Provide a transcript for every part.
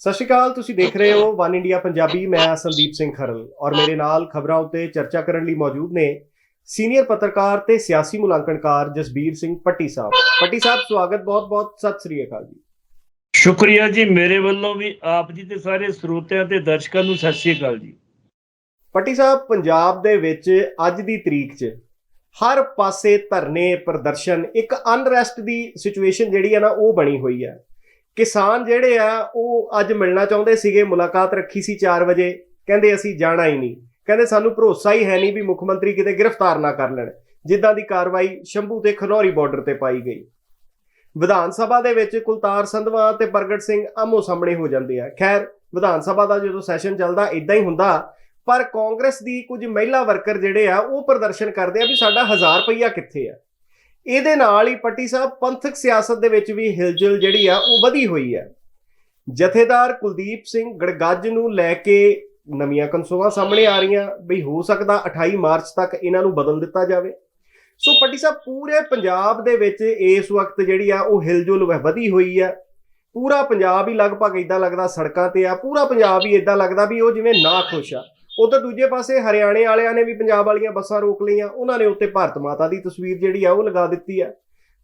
ਸਤਿ ਸ਼੍ਰੀ ਅਕਾਲ ਤੁਸੀਂ ਦੇਖ ਰਹੇ ਹੋ ਵਨ ਇੰਡੀਆ ਪੰਜਾਬੀ ਮੈਂ ਸੰਦੀਪ ਸਿੰਘ ਖਰਲ ਔਰ ਮੇਰੇ ਨਾਲ ਖਬਰਾਂ ਉੱਤੇ ਚਰਚਾ ਕਰਨ ਲਈ ਮੌਜੂਦ ਨੇ ਸੀਨੀਅਰ ਪੱਤਰਕਾਰ ਤੇ ਸਿਆਸੀ ਮੁਲਾਂਕਣਕਾਰ ਜਸਬੀਰ ਸਿੰਘ ਪੱਟੀ ਸਾਹਿਬ। ਪੱਟੀ ਸਾਹਿਬ ਸਵਾਗਤ ਬਹੁਤ-ਬਹੁਤ ਸਤਿ ਸ੍ਰੀ ਅਕਾਲ ਜੀ। ਸ਼ੁਕਰੀਆ ਜੀ ਮੇਰੇ ਵੱਲੋਂ ਵੀ ਆਪ ਜੀ ਤੇ ਸਾਰੇ ਸਰੋਤਿਆਂ ਤੇ ਦਰਸ਼ਕਾਂ ਨੂੰ ਸਤਿ ਸ਼੍ਰੀ ਅਕਾਲ ਜੀ। ਪੱਟੀ ਸਾਹਿਬ ਪੰਜਾਬ ਦੇ ਵਿੱਚ ਅੱਜ ਦੀ ਤਰੀਕ 'ਚ ਹਰ ਪਾਸੇ ਧਰਨੇ ਪ੍ਰਦਰਸ਼ਨ ਇੱਕ ਅਨਰੈਸਟ ਦੀ ਸਿਚੁਏਸ਼ਨ ਜਿਹੜੀ ਹੈ ਨਾ ਉਹ ਬਣੀ ਹੋਈ ਹੈ। ਕਿਸਾਨ ਜਿਹੜੇ ਆ, ਉਹ ਅੱਜ ਮਿਲਣਾ ਚਾਹੁੰਦੇ ਸੀਗੇ, ਮੁਲਾਕਾਤ ਰੱਖੀ ਸੀ 4 ਵਜੇ। ਕਹਿੰਦੇ, ਅਸੀਂ ਜਾਣਾ ਹੀ ਨਹੀਂ। ਕਹਿੰਦੇ, ਸਾਨੂੰ ਭਰੋਸਾ ਹੀ ਹੈ ਨਹੀਂ ਵੀ ਮੁੱਖ ਮੰਤਰੀ ਕਿਤੇ ਗ੍ਰਿਫਤਾਰ ਨਾ ਕਰ ਲੈਣ। ਜਿੱਦਾਂ ਦੀ ਕਾਰਵਾਈ ਸ਼ੰਭੂ ਤੇ ਖਨੌਰੀ ਬਾਰਡਰ ਤੇ ਪਾਈ ਗਈ। ਵਿਧਾਨ ਸਭਾ ਦੇ ਵਿੱਚ ਕੁਲਤਾਰ ਸੰਧਵਾ ਤੇ ਪ੍ਰਗਟ ਸਿੰਘ ਆਮੋ ਸਾਹਮਣੇ ਹੋ ਜਾਂਦੇ ਆ। ਖੈਰ, ਵਿਧਾਨ ਸਭਾ ਦਾ ਜਦੋਂ ਸੈਸ਼ਨ ਚੱਲਦਾ ਇਦਾਂ ਹੀ ਹੁੰਦਾ। ਪਰ ਕਾਂਗਰਸ ਦੀ ਕੁਝ ਮਹਿਲਾ ਵਰਕਰ ਜਿਹੜੇ ਆ, ਉਹ ਪ੍ਰਦਰਸ਼ਨ ਕਰਦੇ ਆ ਵੀ ਸਾਡਾ 1000 ਰੁਪਈਆ ਕਿੱਥੇ ਆ? ਇਹਦੇ ਨਾਲ ਹੀ ਪੱਟੀ ਸਾਹਿਬ, ਪੰਥਕ ਸਿਆਸਤ ਦੇ ਵਿੱਚ ਵੀ ਹਿਲਜੁਲ ਜਿਹੜੀ ਆ, ਉਹ ਵਧੀ ਹੋਈ ਹੈ ਜਥੇਦਾਰ ਕੁਲਦੀਪ ਸਿੰਘ ਗੜਗੱਜ ਨੂੰ ਲੈ ਕੇ ਨਵੀਆਂ ਕਨਸੋਆਂ ਸਾਹਮਣੇ ਆ ਰਹੀਆਂ, ਵੀ ਹੋ ਸਕਦਾ 28 ਮਾਰਚ ਤੱਕ ਇਹਨਾਂ ਨੂੰ ਬਦਲ ਦਿੱਤਾ ਜਾਵੇ। ਸੋ ਪੱਟੀ ਸਾਹਿਬ, ਪੂਰੇ ਪੰਜਾਬ ਦੇ ਵਿੱਚ ਇਸ ਵਕਤ ਜਿਹੜੀ ਆ, ਉਹ ਹਿਲਜੁਲ ਵਧੀ ਹੋਈ ਆ। ਪੂਰਾ ਪੰਜਾਬ ਹੀ ਲਗਭਗ ਇਦਾਂ ਲੱਗਦਾ ਸੜਕਾਂ ਤੇ ਆ, ਪੂਰਾ ਪੰਜਾਬ ਹੀ ਇਦਾਂ ਲੱਗਦਾ ਵੀ ਉਹ ਜਿਵੇਂ ਨਾ ਖੁਸ਼ ਆ। ਉਧਰ ਦੂਜੇ ਪਾਸੇ ਹਰਿਆਣੇ ਵਾਲਿਆਂ ਨੇ ਵੀ ਪੰਜਾਬ ਵਾਲੀਆਂ ਬੱਸਾਂ ਰੋਕ ਲਈਆਂ। ਉਹਨਾਂ ਨੇ ਉੱਤੇ ਭਾਰਤ ਮਾਤਾ ਦੀ ਤਸਵੀਰ ਜਿਹੜੀ ਆ ਉਹ ਲਗਾ ਦਿੱਤੀ ਆ।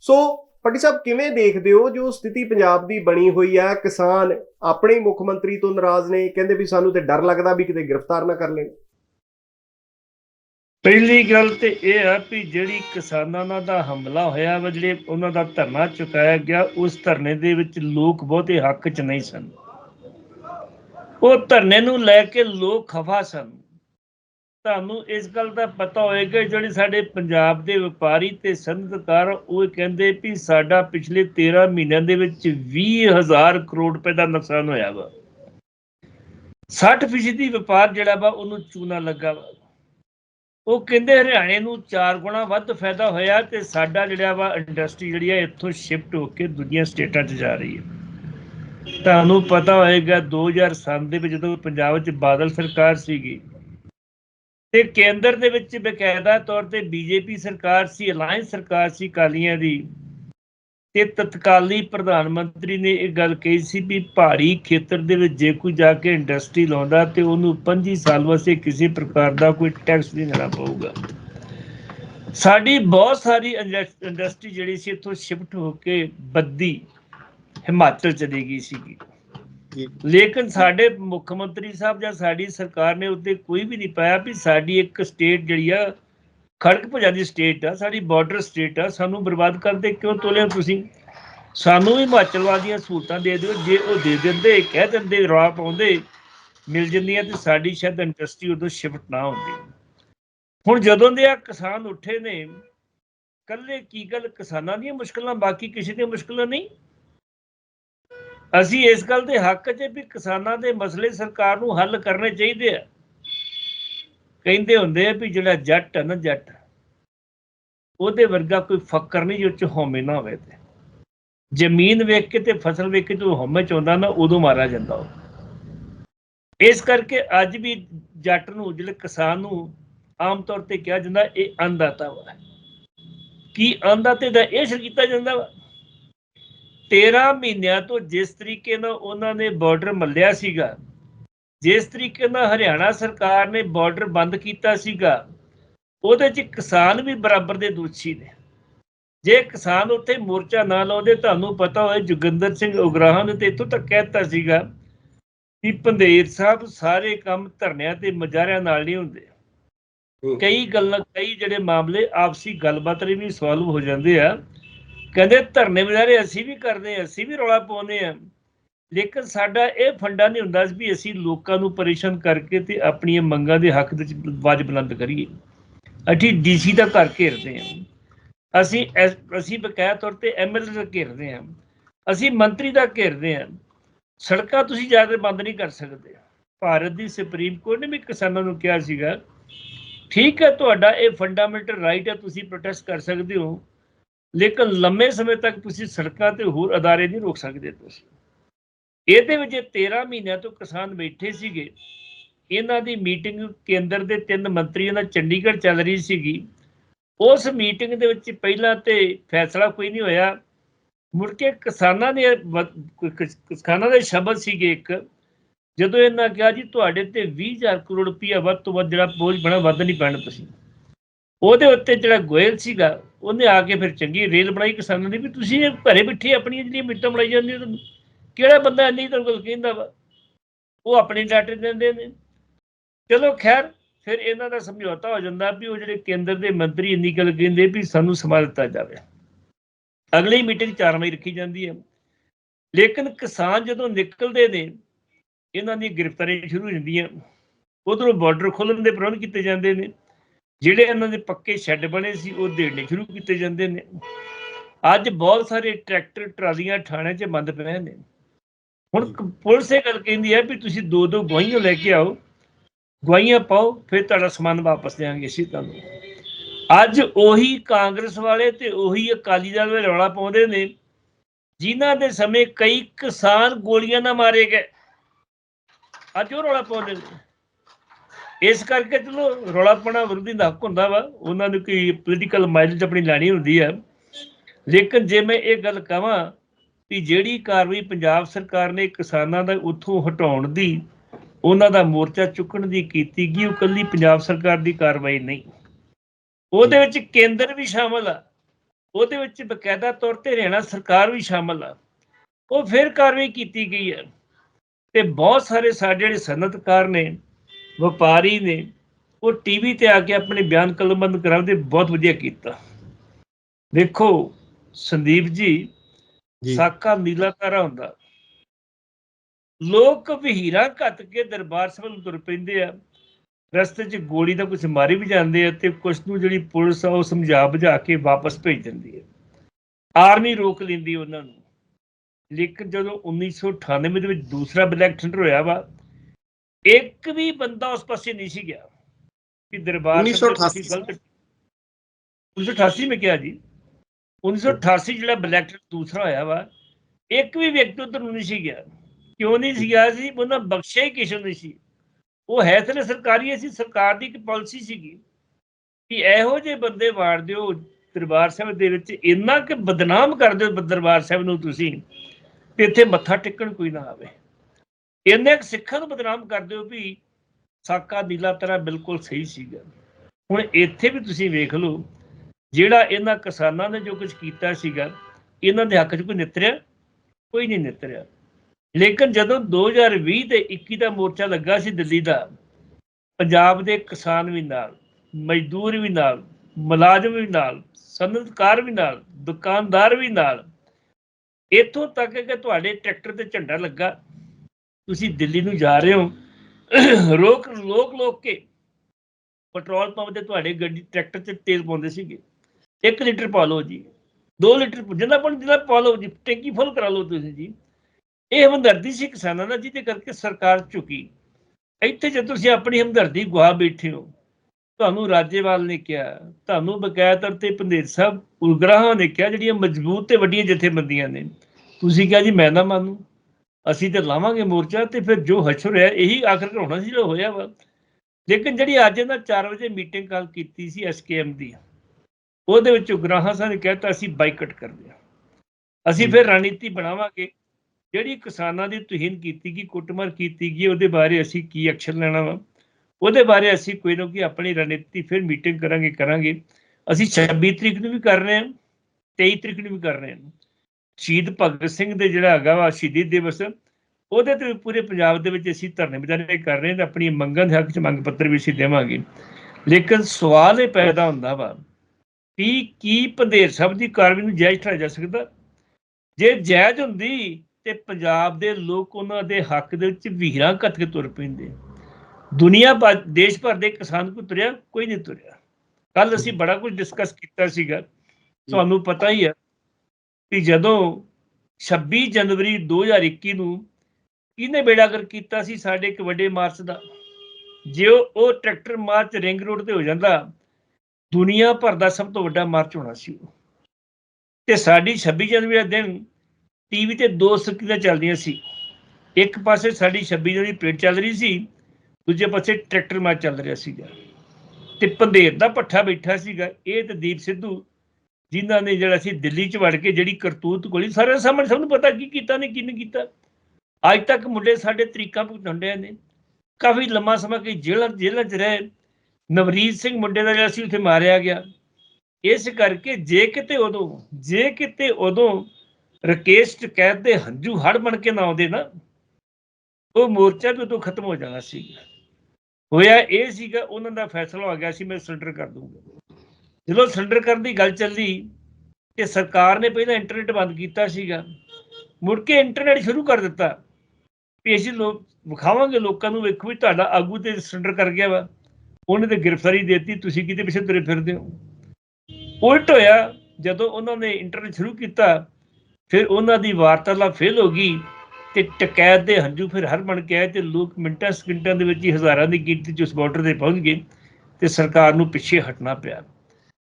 ਸੋ ਪੱਟੀ ਸਾਹਿਬ, ਕਿਵੇਂ ਦੇਖਦੇ ਹੋ ਜੋ ਸਥਿਤੀ ਪੰਜਾਬ ਦੀ ਬਣੀ ਹੋਈ ਆ? ਕਿਸਾਨ ਆਪਣੇ ਮੁੱਖ ਮੰਤਰੀ ਤੋਂ ਨਾਰਾਜ਼ ਨੇ, ਕਹਿੰਦੇ ਵੀ ਸਾਨੂੰ ਤੇ ਡਰ ਲੱਗਦਾ ਵੀ ਕਿਤੇ ਗ੍ਰਿਫਤਾਰ ਨਾ ਕਰ ਲੈਣ। ਪਹਿਲੀ ਗੱਲ ਤੇ ਇਹ ਆ ਵੀ ਜਿਹੜੀ ਕਿਸਾਨਾਂ ਦਾ ਹਮਲਾ ਹੋਇਆ ਵਾ, ਜਿਹੜੇ ਉਹਨਾਂ ਦਾ ਧਰਨਾ ਚੁਕਾਇਆ ਗਿਆ, ਉਸ ਧਰਨੇ ਦੇ ਵਿੱਚ ਲੋਕ ਬਹੁਤੇ ਹੱਕ 'ਚ ਨਹੀਂ ਸਨ। ਉਹ ਧਰਨੇ ਨੂੰ ਲੈ ਕੇ ਲੋਕ ਖਫਾ ਸਨ। ਤੁਹਾਨੂੰ ਇਸ ਗੱਲ ਦਾ ਪਤਾ ਹੋਏਗਾ, ਜਿਹੜੀ ਸਾਡੇ ਪੰਜਾਬ ਦੇ ਵਪਾਰੀ ਤੇ ਸੰਦਕਾਰ ਉਹ ਕਹਿੰਦੇ ਵੀ ਸਾਡਾ ਪਿਛਲੇ 13 ਮਹੀਨਿਆਂ ਦੇ ਵਿੱਚ 20000 ਕਰੋੜ ਰੁਪਏ ਦਾ ਨੁਕਸਾਨ ਹੋਇਆ ਵਾ। 60% ਫੀਸਦੀ ਵਪਾਰ ਜਿਹੜਾ ਵਾ, ਉਹਨੂੰ ਚੂਨਾ ਲੱਗਾ ਵਾ। ਉਹ ਕਹਿੰਦੇ ਹਰਿਆਣੇ ਨੂੰ 4 ਗੁਣਾ ਵੱਧ ਫਾਇਦਾ ਹੋਇਆ ਤੇ ਸਾਡਾ ਜਿਹੜਾ ਵਾ ਇੰਡਸਟਰੀ ਜਿਹੜੀ ਆ, ਇੱਥੋਂ ਸ਼ਿਫਟ ਹੋ ਕੇ ਦੂਜੀਆਂ ਸਟੇਟਾਂ 'ਚ ਜਾ ਰਹੀ ਹੈ। ਤੁਹਾਨੂੰ ਪਤਾ ਹੋਏਗਾ 2007 ਦੇ ਵਿੱਚ ਜਦੋਂ ਪੰਜਾਬ 'ਚ ਬਾਦਲ ਸਰਕਾਰ ਸੀਗੀ, ਤੇ ਕੇਂਦਰ ਦੇ ਵਿੱਚ ਬਕਾਇਦਾ ਤੌਰ ਤੇ ਬੀਜੇਪੀ ਸਰਕਾਰ ਸੀ ਅਲਾਈਅੰਸ ਸਰਕਾਰ ਸੀ ਕਾਲੀਆਂ ਦੀ, ਤੇ ਤਤਕਾਲੀ ਪ੍ਰਧਾਨ ਮੰਤਰੀ ਨੇ ਇਹ ਗੱਲ ਕਹੀ ਸੀ ਵੀ ਪਹਾੜੀ ਖੇਤਰ ਦੇ ਵਿੱਚ ਜੇ ਕੋਈ ਜਾ ਕੇ ਇੰਡਸਟਰੀ ਲਾਉਂਦਾ ਤੇ ਉਹਨੂੰ 25 ਸਾਲ ਵਾਸਤੇ ਕਿਸੇ ਪ੍ਰਕਾਰ ਦਾ ਕੋਈ ਟੈਕਸ ਨਹੀਂ ਦੇਣਾ ਪਊਗਾ। ਸਾਡੀ ਬਹੁਤ ਸਾਰੀ ਇੰਡਸ- ਇੰਡਸਟਰੀ ਜਿਹੜੀ ਸੀ, ਇੱਥੋਂ ਸ਼ਿਫਟ ਹੋ ਕੇ ਬੱਦੀ ਹਿਮਾਚਲ ਚਲੀ ਗਈ ਸੀਗੀ। ਲੇਕਿਨ ਸਾਡੇ ਮੁੱਖ ਮੰਤਰੀ ਸਾਹਿਬ ਜਾਂ ਸਾਡੀ ਸਰਕਾਰ ਨੇ ਉੱਤੇ ਕੋਈ ਵੀ ਨਹੀਂ ਪਾਇਆ ਵੀ ਸਾਡੀ ਇੱਕ ਸਟੇਟ ਜਿਹੜੀ ਆ ਖੜਕ ਭੁਜਾ ਦੀ ਸਟੇਟ ਆ ਸਾਡੀ ਬਾਰਡਰ ਸਟੇਟ ਆ ਸਾਨੂੰ ਬਰਬਾਦ ਕਰਦੇ ਕਿਉਂ ਤੋਲਿਆ ਤੁਸੀਂ? ਸਾਨੂੰ ਵੀ ਹਿਮਾਚਲ ਵਾਲੀਆਂ ਸਹੂਲਤਾਂ ਦੇ ਦਿਓ ਜੇ ਉਹ ਦੇ ਦਿੰਦੇ ਕਹਿ ਦਿੰਦੇ ਰੌਲਾ ਪਾਉਂਦੇ ਮਿਲ ਜਾਂਦੀਆਂ ਤੇ ਸਾਡੀ ਸ਼ਾਇਦ ਇੰਡਸਟਰੀ ਉਦੋਂ ਸ਼ਿਫਟ ਨਾ ਹੁੰਦੀ। ਹੁਣ ਜਦੋਂ ਦੇ ਆ ਕਿਸਾਨ ਉੱਠੇ ਨੇ ਕੱਲੇ ਕੀ ਗੱਲ ਕਿਸਾਨਾਂ ਦੀਆਂ ਮੁਸ਼ਕਲਾਂ ਬਾਕੀ ਕਿਸੇ ਦੀਆਂ ਮੁਸ਼ਕਲਾਂ ਨਹੀਂ? ਅਸੀਂ ਇਸ ਗੱਲ ਦੇ ਹੱਕ 'ਚ ਵੀ ਕਿਸਾਨਾਂ ਦੇ ਮਸਲੇ ਸਰਕਾਰ ਨੂੰ ਹੱਲ ਕਰਨੇ ਚਾਹੀਦੇ ਆ। ਕਹਿੰਦੇ ਹੁੰਦੇ ਆ ਵੀ ਜਿਹੜਾ ਜੱਟ ਹੈ ਨਾ ਜੱਟ, ਉਹਦੇ ਵਰਗਾ ਕੋਈ ਫੱਕਰ ਨਹੀਂ ਜੋ ਹਉਮੈ ਨਾ ਹੋਵੇ ਤੇ। ਜ਼ਮੀਨ ਵੇਖ ਕੇ ਤੇ ਫਸਲ ਵੇਖ ਕੇ ਜੋ ਹਉਮੈ ਚ ਆਉਂਦਾ ਨਾ, ਉਦੋਂ ਮਾਰਿਆ ਜਾਂਦਾ ਉਹ। ਇਸ ਕਰਕੇ ਅੱਜ ਵੀ ਜੱਟ ਨੂੰ, ਜਿਹੜੇ ਕਿਸਾਨ ਨੂੰ ਆਮ ਤੌਰ ਤੇ ਕਿਹਾ ਜਾਂਦਾ, ਇਹ ਅੰਨਦਾਤਾ ਵਾ। ਕੀ ਅੰਨਦਾਤੇ ਦਾ ਇਹ ਸਰ ਕੀਤਾ ਜਾਂਦਾ ਵਾ? 13 ਮਹੀਨਿਆਂ ਤੋਂ ਜਿਸ ਤਰੀਕੇ ਨਾਲ ਉਹਨਾਂ ਨੇ ਬਾਰਡਰ ਮੱਲਿਆ ਸੀਗਾ ਜਿਸ ਤਰੀਕੇ ਨਾਲ ਹਰਿਆਣਾ ਸਰਕਾਰ ਨੇ ਬਾਰਡਰ ਬੰਦ ਕੀਤਾ ਸੀਗਾ ਉਹਦੇ 'ਚ ਕਿਸਾਨ ਵੀ ਬਰਾਬਰ ਦੇ ਦੋਸ਼ੀ ਨੇ। ਜੇ ਕਿਸਾਨ ਉੱਥੇ ਮੋਰਚਾ ਨਾ ਲਾਉਂਦੇ ਤੁਹਾਨੂੰ ਪਤਾ ਹੋਏ ਜੋਗਿੰਦਰ ਸਿੰਘ ਉਗਰਾਹਾਂ ਨੇ ਤੇ ਇੱਥੋਂ ਤੱਕ ਕਹਿਤਾ ਸੀਗਾ ਕਿ ਪੰਦੇਰ ਸਾਹਿਬ ਸਾਰੇ ਕੰਮ ਧਰਨਿਆਂ ਤੇ ਮਜਾਰਿਆਂ ਨਾਲ ਨਹੀਂ ਹੁੰਦੇ। ਕਈ ਗੱਲਾਂ ਕਈ ਜਿਹੜੇ ਮਾਮਲੇ ਆਪਸੀ ਗੱਲਬਾਤ ਰਹੀ ਵੀ ਸੋਲਵ ਹੋ ਜਾਂਦੇ ਆ। ਕਹਿੰਦੇ ਧਰਨੇ ਮਜਾਰੇ ਅਸੀਂ ਵੀ ਕਰਦੇ ਆ ਅਸੀਂ ਵੀ ਰੌਲਾ ਪਾਉਂਦੇ ਆ ਲੇਕਿਨ ਸਾਡਾ ਇਹ ਫੰਡਾ ਨਹੀਂ ਹੁੰਦਾ ਵੀ ਅਸੀਂ ਲੋਕਾਂ ਨੂੰ ਪਰੇਸ਼ਾਨ ਕਰਕੇ ਤੇ ਆਪਣੀਆਂ ਮੰਗਾਂ ਦੇ ਹੱਕ ਦੇ ਵਿੱਚ ਆਵਾਜ਼ ਬੁਲੰਦ ਕਰੀਏ। ਅਸੀਂ ਡੀਸੀ ਦਾ ਘਰ ਘੇਰਦੇ ਹਾਂ। ਅਸੀਂ ਅਸੀਂ ਬਕਾਇਆ ਤੌਰ ਤੇ ਐਮਐਲਏ ਦਾ ਘੇਰਦੇ ਹਾਂ। ਅਸੀਂ ਮੰਤਰੀ ਦਾ ਘੇਰਦੇ ਹਾਂ। ਸੜਕਾਂ ਤੁਸੀਂ ਜ਼ਿਆਦਾ ਬੰਦ ਨਹੀਂ ਕਰ ਸਕਦੇ। ਭਾਰਤ ਦੀ ਸੁਪਰੀਮ ਕੋਰਟ ਨੇ ਵੀ ਕਿਸਾਨਾਂ ਨੂੰ ਕਿਹਾ ਸੀਗਾ, ਠੀਕ ਹੈ, ਤੁਹਾਡਾ ਇਹ ਫੰਡਾਮੈਂਟਲ ਰਾਈਟ ਹੈ, ਤੁਸੀਂ ਪ੍ਰੋਟੈਸਟ ਕਰ ਸਕਦੇ ਹੋ। ਲੇਕਿਨ ਲੰਮੇ ਸਮੇਂ ਤੱਕ ਤੁਸੀਂ ਸੜਕਾਂ ਤੇ ਹੋਰ ਅਦਾਰੇ ਨਹੀਂ ਰੋਕ ਸਕਦੇ ਤੁਸੀਂ। ਇਹਦੇ ਵਿੱਚ 13 ਮਹੀਨਿਆਂ ਤੋਂ ਕਿਸਾਨ ਬੈਠੇ ਸੀਗੇ। ਇਹਨਾਂ ਦੀ ਮੀਟਿੰਗ ਕੇਂਦਰ ਦੇ ਤਿੰਨ ਮੰਤਰੀਆਂ ਨਾਲ ਚੰਡੀਗੜ੍ਹ ਚੱਲ ਰਹੀ ਸੀਗੀ। ਉਸ ਮੀਟਿੰਗ ਦੇ ਵਿੱਚ ਪਹਿਲਾਂ ਤੇ ਫੈਸਲਾ ਕੋਈ ਨਹੀਂ ਹੋਇਆ। ਮੁੜ ਕੇ ਕਿਸਾਨਾਂ ਦੇ ਕਿਸਾਨਾਂ ਦੇ ਸ਼ਬਦ ਸੀਗੇ ਇੱਕ। ਜਦੋਂ ਇਹਨਾਂ ਕਿਹਾ ਜੀ, ਤੁਹਾਡੇ ਤੇ 20000 ਕਰੋੜ ਰੁਪਈਆ ਵੱਧ ਤੋਂ ਵੱਧ ਜਿਹੜਾ ਬੋਝ ਬਣਾ, ਵੱਧ ਨਹੀਂ ਪੈਣਾ ਤੁਸੀਂ। ਉਹਦੇ ਉੱਤੇ ਜਿਹੜਾ ਗੋਇਲ ਸੀਗਾ, ਉਹਨੇ ਆ ਕੇ ਫਿਰ ਚੰਗੀ ਰੇਲ ਬਣਾਈ ਕਿਸਾਨਾਂ ਦੀ ਵੀ ਤੁਸੀਂ ਇਹ ਘਰੇ ਬਿਠੇ ਆਪਣੀਆਂ ਜਿਹੜੀਆਂ ਮਿੱਟਾਂ ਬਣਾਈ ਜਾਂਦੀਆਂ ਤੁਹਾਨੂੰ ਕਿਹੜਾ ਬੰਦਾ ਇੰਨੀ ਤੁਹਾਨੂੰ ਗੱਲ ਕਹਿੰਦਾ ਵਾ? ਉਹ ਆਪਣੇ ਡਾਟੇ ਦਿੰਦੇ ਨੇ। ਚਲੋ ਖੈਰ, ਫਿਰ ਇਹਨਾਂ ਦਾ ਸਮਝੌਤਾ ਹੋ ਜਾਂਦਾ ਵੀ ਉਹ ਜਿਹੜੇ ਕੇਂਦਰ ਦੇ ਮੰਤਰੀ ਇੰਨੀ ਗੱਲ ਕਹਿੰਦੇ ਵੀ ਸਾਨੂੰ ਸੰਭਾਲ ਦਿੱਤਾ ਜਾਵੇ। ਅਗਲੀ ਮੀਟਿੰਗ 4 ਵਜੇ ਰੱਖੀ ਜਾਂਦੀ ਹੈ। ਲੇਕਿਨ ਕਿਸਾਨ ਜਦੋਂ ਨਿਕਲਦੇ ਨੇ, ਇਹਨਾਂ ਦੀ ਗ੍ਰਿਫਤਾਰੀਆਂ ਸ਼ੁਰੂ ਹੋ ਜਾਂਦੀਆਂ। ਉਧਰੋਂ ਬਾਰਡਰ ਖੋਲ੍ਹਣ ਦੇ ਪ੍ਰਬੰਧ ਕੀਤੇ ਜਾਂਦੇ ਨੇ। ਜਿਹੜੇ ਇਹਨਾਂ ਦੇ ਪੱਕੇ ਸ਼ੈੱਡ ਬਣੇ ਸੀ ਉਹ ਦੇਣੇ ਸ਼ੁਰੂ ਕੀਤੇ ਜਾਂਦੇ ਨੇ। ਅੱਜ ਬਹੁਤ ਸਾਰੇ ਟਰੈਕਟਰ ਟਰਾਲੀਆਂ ਥਾਣੇ 'ਚ ਬੰਦ ਪਏ ਨੇ। ਹੁਣ ਪੁਲਿਸ ਇਹ ਗੱਲ ਕਹਿੰਦੀ ਹੈ ਵੀ ਤੁਸੀਂ ਦੋ ਦੋ ਗਵਾਹੀਆਂ ਲੈ ਕੇ ਆਓ। ਗਵਾਹੀਆਂ ਪਾਓ ਫਿਰ ਤੁਹਾਡਾ ਸਮਾਨ ਵਾਪਸ ਦੇਵਾਂਗੇ ਅਸੀਂ ਤੁਹਾਨੂੰ। ਅੱਜ ਉਹੀ ਕਾਂਗਰਸ ਵਾਲੇ ਤੇ ਉਹੀ ਅਕਾਲੀ ਦਲ ਵਾਲੇ ਰੌਲਾ ਪਾਉਂਦੇ ਨੇ ਜਿਨ੍ਹਾਂ ਦੇ ਸਮੇਂ ਕਈ ਕਿਸਾਨ ਗੋਲੀਆਂ ਨਾਲ ਮਾਰੇ ਗਏ। ਅੱਜ ਉਹ ਰੌਲਾ ਪਾਉਂਦੇ ਨੇ। ਇਸ ਕਰਕੇ ਚਲੋ ਰੌਲਾ ਪਾਉਣਾ ਵਿਰੋਧੀ ਦਾ ਹੱਕ ਹੁੰਦਾ ਵਾ, ਉਹਨਾਂ ਨੂੰ ਕੋਈ ਪੋਲੀਟੀਕਲ ਮਾਈਲਜ ਆਪਣੀ ਲੈਣੀ ਹੁੰਦੀ ਹੈ ਲੇਕਿਨ ਜੇ ਮੈਂ ਇਹ ਗੱਲ ਕਹਾਂ ਵੀ ਜਿਹੜੀ ਕਾਰਵਾਈ ਪੰਜਾਬ ਸਰਕਾਰ ਨੇ ਕਿਸਾਨਾਂ ਦਾ ਉੱਥੋਂ ਹਟਾਉਣ ਦੀ, ਉਹਨਾਂ ਦਾ ਮੋਰਚਾ ਚੁੱਕਣ ਦੀ ਕੀਤੀ ਗਈ ਉਹ ਕੱਲੀ ਪੰਜਾਬ ਸਰਕਾਰ ਦੀ ਕਾਰਵਾਈ ਨਹੀਂ। ਉਹਦੇ ਵਿੱਚ ਕੇਂਦਰ ਵੀ ਸ਼ਾਮਲ ਆ, ਉਹਦੇ ਵਿੱਚ ਬਕਾਇਦਾ ਤੌਰ ਤੇ ਹਰਿਆਣਾ ਸਰਕਾਰ ਵੀ ਸ਼ਾਮਲ ਆ। ਉਹ ਫਿਰ ਕਾਰਵਾਈ ਕੀਤੀ ਗਈ ਹੈ ਤੇ ਬਹੁਤ ਸਾਰੇ ਸਾਡੇ ਜਿਹੜੇ ਸਨਅਤਕਾਰ ਨੇ ਵਪਾਰੀ ਨੇ ਉਹ ਟੀਵੀ ਤੇ ਆ ਕੇ ਆਪਣੇ ਬਿਆਨ ਕਲਮਬੰਦ ਕਰਾਉਂਦੇ ਬਹੁਤ ਵਧੀਆ ਕੀਤਾ। ਦੇਖੋ ਸੰਦੀਪ ਜੀ ਸਾਕਾ ਨੀਲਾ ਤਾਰਾ ਹੁੰਦਾ। ਲੋਕ ਵਹੀਰਾਂ ਘੱਤ ਕੇ ਦਰਬਾਰ ਸਾਹਿਬ ਨੂੰ ਤੁਰ ਪੈਂਦੇ ਆ। ਰਸਤੇ 'ਚ ਗੋਲੀ ਦਾ ਕੁਝ ਮਾਰੀ ਵੀ ਜਾਂਦੇ ਆ ਤੇ ਕੁਝ ਨੂੰ ਜਿਹੜੀ ਪੁਲਿਸ ਆ ਉਹ ਸਮਝਾ ਬੁਝਾ ਕੇ ਵਾਪਸ ਭੇਜ ਦਿੰਦੀ ਹੈ ਆਰਮੀ ਰੋਕ ਲੈਂਦੀ ਉਹਨਾਂ ਨੂੰ। ਲੇਕਿਨ ਜਦੋਂ 1998 ਦੇ ਵਿੱਚ ਦੂਸਰਾ ਬਲੈਕ ਥੰਡਰ ਹੋਇਆ ਵਾ ਇੱਕ ਵੀ ਬੰਦਾ ਉਸ ਪਾਸੇ ਨਹੀਂ ਸੀ ਗਿਆ। ਕਿ ਦਰਬਾਰ ਸਾਹਿਬ ਦੇ ਤੁਸੀਂ 1988 ਗਲਤ 1988 ਮੈਂ ਕਿਹਾ ਜੀ। 1988 ਜਿਹੜਾ ਬਲੈਕ ਥੰਡਰ ਦੂਸਰਾ ਹੋਇਆ ਵਾ ਇੱਕ ਵੀ ਵਿਅਕਤੀ ਉਧਰ ਨੂੰ ਨਹੀਂ ਸੀ ਗਿਆ। ਕਿਉਂ ਨਹੀਂ ਸੀ ਗਿਆ ਸੀ? ਉਹਨਾਂ ਬਖਸ਼ਿਆ ਹੀ ਕਿਸੇ ਨਹੀਂ ਸੀ। ਉਹ ਹੈ ਤੇ ਸਰਕਾਰੀ ਸੀ ਸਰਕਾਰ ਦੀ ਇੱਕ ਪਾਲਿਸੀ ਸੀਗੀ। ਕਿ ਇਹੋ ਜਿਹੇ ਬੰਦੇ ਵਾੜ ਦਿਓ ਦਰਬਾਰ ਸਾਹਿਬ ਦੇ ਵਿੱਚ ਇੰਨਾ ਕਿ ਬਦਨਾਮ ਕਰ ਦਿਓ ਦਰਬਾਰ ਸਾਹਿਬ ਨੂੰ ਤੁਸੀਂ ਕਿ ਇੱਥੇ ਮੱਥਾ ਟੇਕਣ ਕੋਈ ਨਾ ਆਵੇ। ਇੰਨੇ ਕੁ ਸਿੱਖਾਂ ਨੂੰ ਬਦਨਾਮ ਕਰ ਦਿਓ ਵੀ ਸਾਕਾ ਨੀਲਾ ਤਰਾ ਬਿਲਕੁਲ ਸਹੀ ਸੀਗਾ। ਹੁਣ ਇੱਥੇ ਵੀ ਤੁਸੀਂ ਵੇਖ ਲਓ, ਜਿਹੜਾ ਇਹਨਾਂ ਕਿਸਾਨਾਂ ਨੇ ਜੋ ਕੁਝ ਕੀਤਾ ਸੀਗਾ, ਇਹਨਾਂ ਦੇ ਹੱਕ 'ਚ ਕੋਈ ਨਿਤਰਿਆ, ਕੋਈ ਨਹੀਂ ਨਿਤਰਿਆ। ਲੇਕਿਨ ਜਦੋਂ 2020 ਤੇ 21 ਦਾ ਮੋਰਚਾ ਲੱਗਾ ਸੀ ਦਿੱਲੀ ਦਾ, ਪੰਜਾਬ ਦੇ ਕਿਸਾਨ ਵੀ ਨਾਲ, ਮਜ਼ਦੂਰ ਵੀ ਨਾਲ, ਮੁਲਾਜ਼ਮ ਵੀ ਨਾਲ, ਸਨਅਤਕਾਰ ਵੀ ਨਾਲ, ਦੁਕਾਨਦਾਰ ਵੀ ਨਾਲ, ਇੱਥੋਂ ਤੱਕ ਕਿ ਤੁਹਾਡੇ ਟਰੈਕਟਰ ਤੇ ਝੰਡਾ ਲੱਗਾ। ਤੁਸੀਂ ਦਿੱਲੀ ਨੂੰ ਜਾ ਰਹੇ ਹੋ ਰੋਕ ਲੋਕ ਲੋਕ ਕੇ ਪੈਟਰੋਲ ਪੰਪ ਤੇ ਤੁਹਾਡੇ ਗੱਡੀ ਟਰੈਕਟਰ 'ਚ ਤੇਲ ਪਾਉਂਦੇ ਸੀਗੇ। 1 ਲੀਟਰ ਪਾ ਲਓ ਜੀ 2 ਲੀਟਰ ਜਿੰਨਾ ਪਾਣੀ ਜਿੰਨਾ ਪਾ ਲਓ ਜੀ, ਟੈਂਕੀ ਫੁੱਲ ਕਰਾ ਲਓ ਤੁਸੀਂ ਜੀ। ਇਹ ਹਮਦਰਦੀ ਸੀ ਕਿਸਾਨਾਂ ਦਾ, ਜਿਹਦੇ ਕਰਕੇ ਸਰਕਾਰ ਝੁਕੀ। ਇੱਥੇ ਜੇ ਤੁਸੀਂ ਆਪਣੀ ਹਮਦਰਦੀ ਗੁਆ ਬੈਠੇ ਹੋ, ਤੁਹਾਨੂੰ ਰਾਜੇਵਾਲ ਨੇ ਕਿਹਾ, ਤੁਹਾਨੂੰ ਬਕਾਇਦਾ ਤੇ ਪੰਦੇਰ ਸਾਹਿਬ ਉਲਗਰਾਹਾਂ ਨੇ ਕਿਹਾ, ਜਿਹੜੀਆਂ ਮਜ਼ਬੂਤ ਤੇ ਵੱਡੀਆਂ ਜਥੇਬੰਦੀਆਂ ਨੇ। ਤੁਸੀਂ ਕਿਹਾ ਜੀ, ਮੈਂ ਨਾ ਮੰਨੂ। ਅਸੀਂ ਤੇ ਲਾਵਾਂਗੇ ਮੋਰਚਾ ਤੇ ਫਿਰ ਜੋ ਹਸ਼ਰ ਹੈ ਇਹੀ ਆਖਰ ਹੋਣਾ ਸੀ ਜੋ ਹੋਇਆ ਵਾ। ਲੇਕਿਨ ਜਿਹੜੀ ਅੱਜ ਇਹਨਾਂ 4 ਵਜੇ ਮੀਟਿੰਗ ਕਾਲ ਕੀਤੀ ਸੀ ਐਸਕੇਐਮ ਦੀ ਉਹਦੇ ਵਿੱਚ ਉਗਰਾਹਾਂ ਸਾਹਿਬ ਨੇ ਕਹਿਤਾ ਅਸੀਂ ਬਾਈਕਟ ਕਰਦੇ ਹਾਂ। ਅਸੀਂ ਫਿਰ ਰਣਨੀਤੀ ਬਣਾਵਾਂਗੇ। ਜਿਹੜੀ ਕਿਸਾਨਾਂ ਦੀ ਤੁਹੀਨ ਕੀਤੀ ਗਈ ਕੁੱਟਮਾਰ ਕੀਤੀ ਗਈ ਉਹਦੇ ਬਾਰੇ ਅਸੀਂ ਕੀ ਐਕਸ਼ਨ ਲੈਣਾ ਵਾ? ਉਹਦੇ ਬਾਰੇ ਅਸੀਂ ਕੋਈ ਨਾ ਕੋਈ ਆਪਣੀ ਰਣਨੀਤੀ ਫਿਰ ਮੀਟਿੰਗ ਕਰਾਂਗੇ ਕਰਾਂਗੇ। ਅਸੀਂ 26 ਤਰੀਕ ਨੂੰ ਵੀ ਕਰ ਰਹੇ ਹਾਂ 23 ਤਰੀਕ ਨੂੰ ਵੀ ਕਰ ਰਹੇ ਹਾਂ। ਸ਼ਹੀਦ ਭਗਤ ਸਿੰਘ ਦੇ ਜਿਹੜਾ ਹੈਗਾ ਵਾ ਸ਼ਹੀਦੀ ਦਿਵਸ ਉਹਦੇ ਤੇ ਪੂਰੇ ਪੰਜਾਬ ਦੇ ਵਿੱਚ ਅਸੀਂ ਧਰਨੇ ਵਿਚਾਰੇ ਕਰ ਰਹੇ ਤੇ ਆਪਣੀ ਮੰਗਾਂ ਦੇ ਹੱਕ 'ਚ ਮੰਗ ਪੱਤਰ ਵੀ ਅਸੀਂ ਦੇਵਾਂਗੇ। ਲੇਕਿਨ ਸਵਾਲ ਇਹ ਪੈਦਾ ਹੁੰਦਾ ਵਾ ਵੀ ਕੀ ਪੰਧੇਰ ਸਾਹਿਬ ਦੀ ਕਾਰਵਾਈ ਨੂੰ ਜਾਇਜ਼ ਠਹਿਰਾਇਆ ਜਾ ਸਕਦਾ? ਜੇ ਜਾਇਜ਼ ਹੁੰਦੀ ਤੇ ਪੰਜਾਬ ਦੇ ਲੋਕ ਉਹਨਾਂ ਦੇ ਹੱਕ ਦੇ ਵਿੱਚ ਵੀਰਾਂ ਘੱਟ ਕੇ ਤੁਰ ਪੈਂਦੇ। ਦੁਨੀਆ ਭਰ ਦੇਸ਼ ਭਰ ਦੇ ਕਿਸਾਨ ਕੋਈ ਤੁਰਿਆ ਕੋਈ ਨਹੀਂ ਤੁਰਿਆ। ਕੱਲ ਅਸੀਂ ਬੜਾ ਕੁਝ ਡਿਸਕਸ ਕੀਤਾ ਸੀਗਾ। ਤੁਹਾਨੂੰ ਪਤਾ ਹੀ ਹੈ ਕਿ ਜਦੋਂ 26 ਜਨਵਰੀ 2021 ਨੂੰ ਇਹਨੇ ਬੇੜਾਗਰ ਕੀਤਾ ਸੀ ਸਾਡੇ ਇੱਕ ਵੱਡੇ ਮਾਰਚ ਦਾ? ਜੇ ਉਹ ਉਹ ਟਰੈਕਟਰ ਮਾਰਚ ਰਿੰਗ ਰੋਡ ਤੇ ਹੋ ਜਾਂਦਾ, ਦੁਨੀਆ ਭਰ ਦਾ ਸਭ ਤੋਂ ਵੱਡਾ ਮਾਰਚ ਹੋਣਾ ਸੀ ਉਹ। ਤੇ ਸਾਡੀ 26 ਜਨਵਰੀ ਦਾ ਦਿਨ ਟੀਵੀ ਤੇ ਦੋ ਸਕਰੀਨਾਂ ਚੱਲਦੀਆਂ ਸੀ। ਇੱਕ ਪਾਸੇ ਸਾਡੀ 26 ਜਨਵਰੀ ਪਰੇਡ ਚੱਲ ਰਹੀ ਸੀ, ਦੂਜੇ ਪਾਸੇ ਟਰੈਕਟਰ ਮਾਰਚ ਚੱਲ ਰਿਹਾ ਸੀਗਾ। ਤੇ ਪੰਧੇਰ ਦਾ ਪੱਠਾ ਬੈਠਾ ਸੀਗਾ, ਇਹ ਤੇ ਦੀਪ ਸਿੱਧੂ ਜਿਨ੍ਹਾਂ ਨੇ ਜਿਹੜਾ ਸੀ ਦਿੱਲੀ 'ਚ ਵੜ ਕੇ ਜਿਹੜੀ ਕਰਤੂਤ ਗੋਲੀ ਸਾਰੇ ਸਾਹਮਣੇ ਸਭ ਨੂੰ ਪਤਾ ਕੀ ਕੀਤਾ ਨੇ, ਕੀ ਕੀਤਾ। ਅੱਜ ਤੱਕ ਮੁੰਡੇ ਸਾਡੇ ਤਰੀਕਾਂ ਭੁਗਤਣ ਨੇ। ਕਾਫੀ ਲੰਮਾ ਸਮਾਂ ਕਿ ਜੇਲ੍ਹਾਂ ਜੇਲ੍ਹਾਂ 'ਚ ਰਹੇ। ਨਵਰੀਤ ਸਿੰਘ ਮੁੰਡੇ ਦਾ ਜਿਹੜਾ ਸੀ ਉੱਥੇ ਮਾਰਿਆ ਗਿਆ। ਇਸ ਕਰਕੇ ਜੇ ਕਿਤੇ ਉਦੋਂ, ਜੇ ਕਿਤੇ ਉਦੋਂ ਰਕੇਸ਼ ਟਕੈਤ ਦੇ ਹੰਝੂ ਹੜ ਬਣ ਕੇ ਨਾ ਆਉਂਦੇ ਨਾ, ਉਹ ਮੋਰਚਾ ਵੀ ਉਦੋਂ ਖਤਮ ਹੋ ਜਾਣਾ ਸੀ ਹੋਇਆ ਇਹ ਸੀਗਾ, ਉਹਨਾਂ ਦਾ ਫੈਸਲਾ ਹੋ ਗਿਆ ਸੀ, ਮੈਂ ਸਰੈਂਡਰ ਕਰ ਦੂੰਗਾ ਜਦੋਂ ਸਿਲੰਡਰ ਕਰਨ ਦੀ ਗੱਲ ਚੱਲੀ ਤੇ ਸਰਕਾਰ ਨੇ ਪਹਿਲਾਂ ਇੰਟਰਨੈਟ ਬੰਦ ਕੀਤਾ ਸੀਗਾ, ਮੁੜ ਕੇ ਇੰਟਰਨੈਟ ਸ਼ੁਰੂ ਕਰ ਦਿੱਤਾ ਵੀ ਅਸੀਂ ਲੋਕ, ਵਿਖਾਵਾਂਗੇ ਲੋਕਾਂ ਨੂੰ ਵੇਖੋ ਵੀ ਤੁਹਾਡਾ ਆਗੂ ਤੇ ਸਿਲੰਡਰ ਕਰ ਗਿਆ ਵਾ, ਉਹਨੇ ਤੇ ਗ੍ਰਿਫਤਾਰੀ ਦਿੱਤੀ, ਤੁਸੀਂ ਕਿਤੇ ਪਿੱਛੇ ਤੁਰੇ ਫਿਰਦੇ ਹੋ? ਉਲਟ ਹੋਇਆ, ਜਦੋਂ ਉਹਨਾਂ ਨੇ ਇੰਟਰਨੈਟ ਸ਼ੁਰੂ ਕੀਤਾ, ਫਿਰ ਉਹਨਾਂ ਦੀ ਵਾਰਤਾਲਾਪ ਫੇਲ ਹੋ ਗਈ ਤੇ ਟਕੈਤ ਦੇ ਹੰਝੂ ਫਿਰ ਹਰ ਬਣ ਕੇ ਆਏ ਤੇ ਲੋਕ ਮਿੰਟਾਂ, ਸਕਿੰਟਾਂ ਦੇ ਵਿੱਚ ਹੀ ਹਜ਼ਾਰਾਂ ਦੀ ਗਿਣਤੀ 'ਚ ਉਸ ਬਾਰਡਰ ਤੇ ਪਹੁੰਚ ਗਏ ਤੇ ਸਰਕਾਰ ਨੂੰ ਪਿੱਛੇ ਹਟਣਾ ਪਿਆ।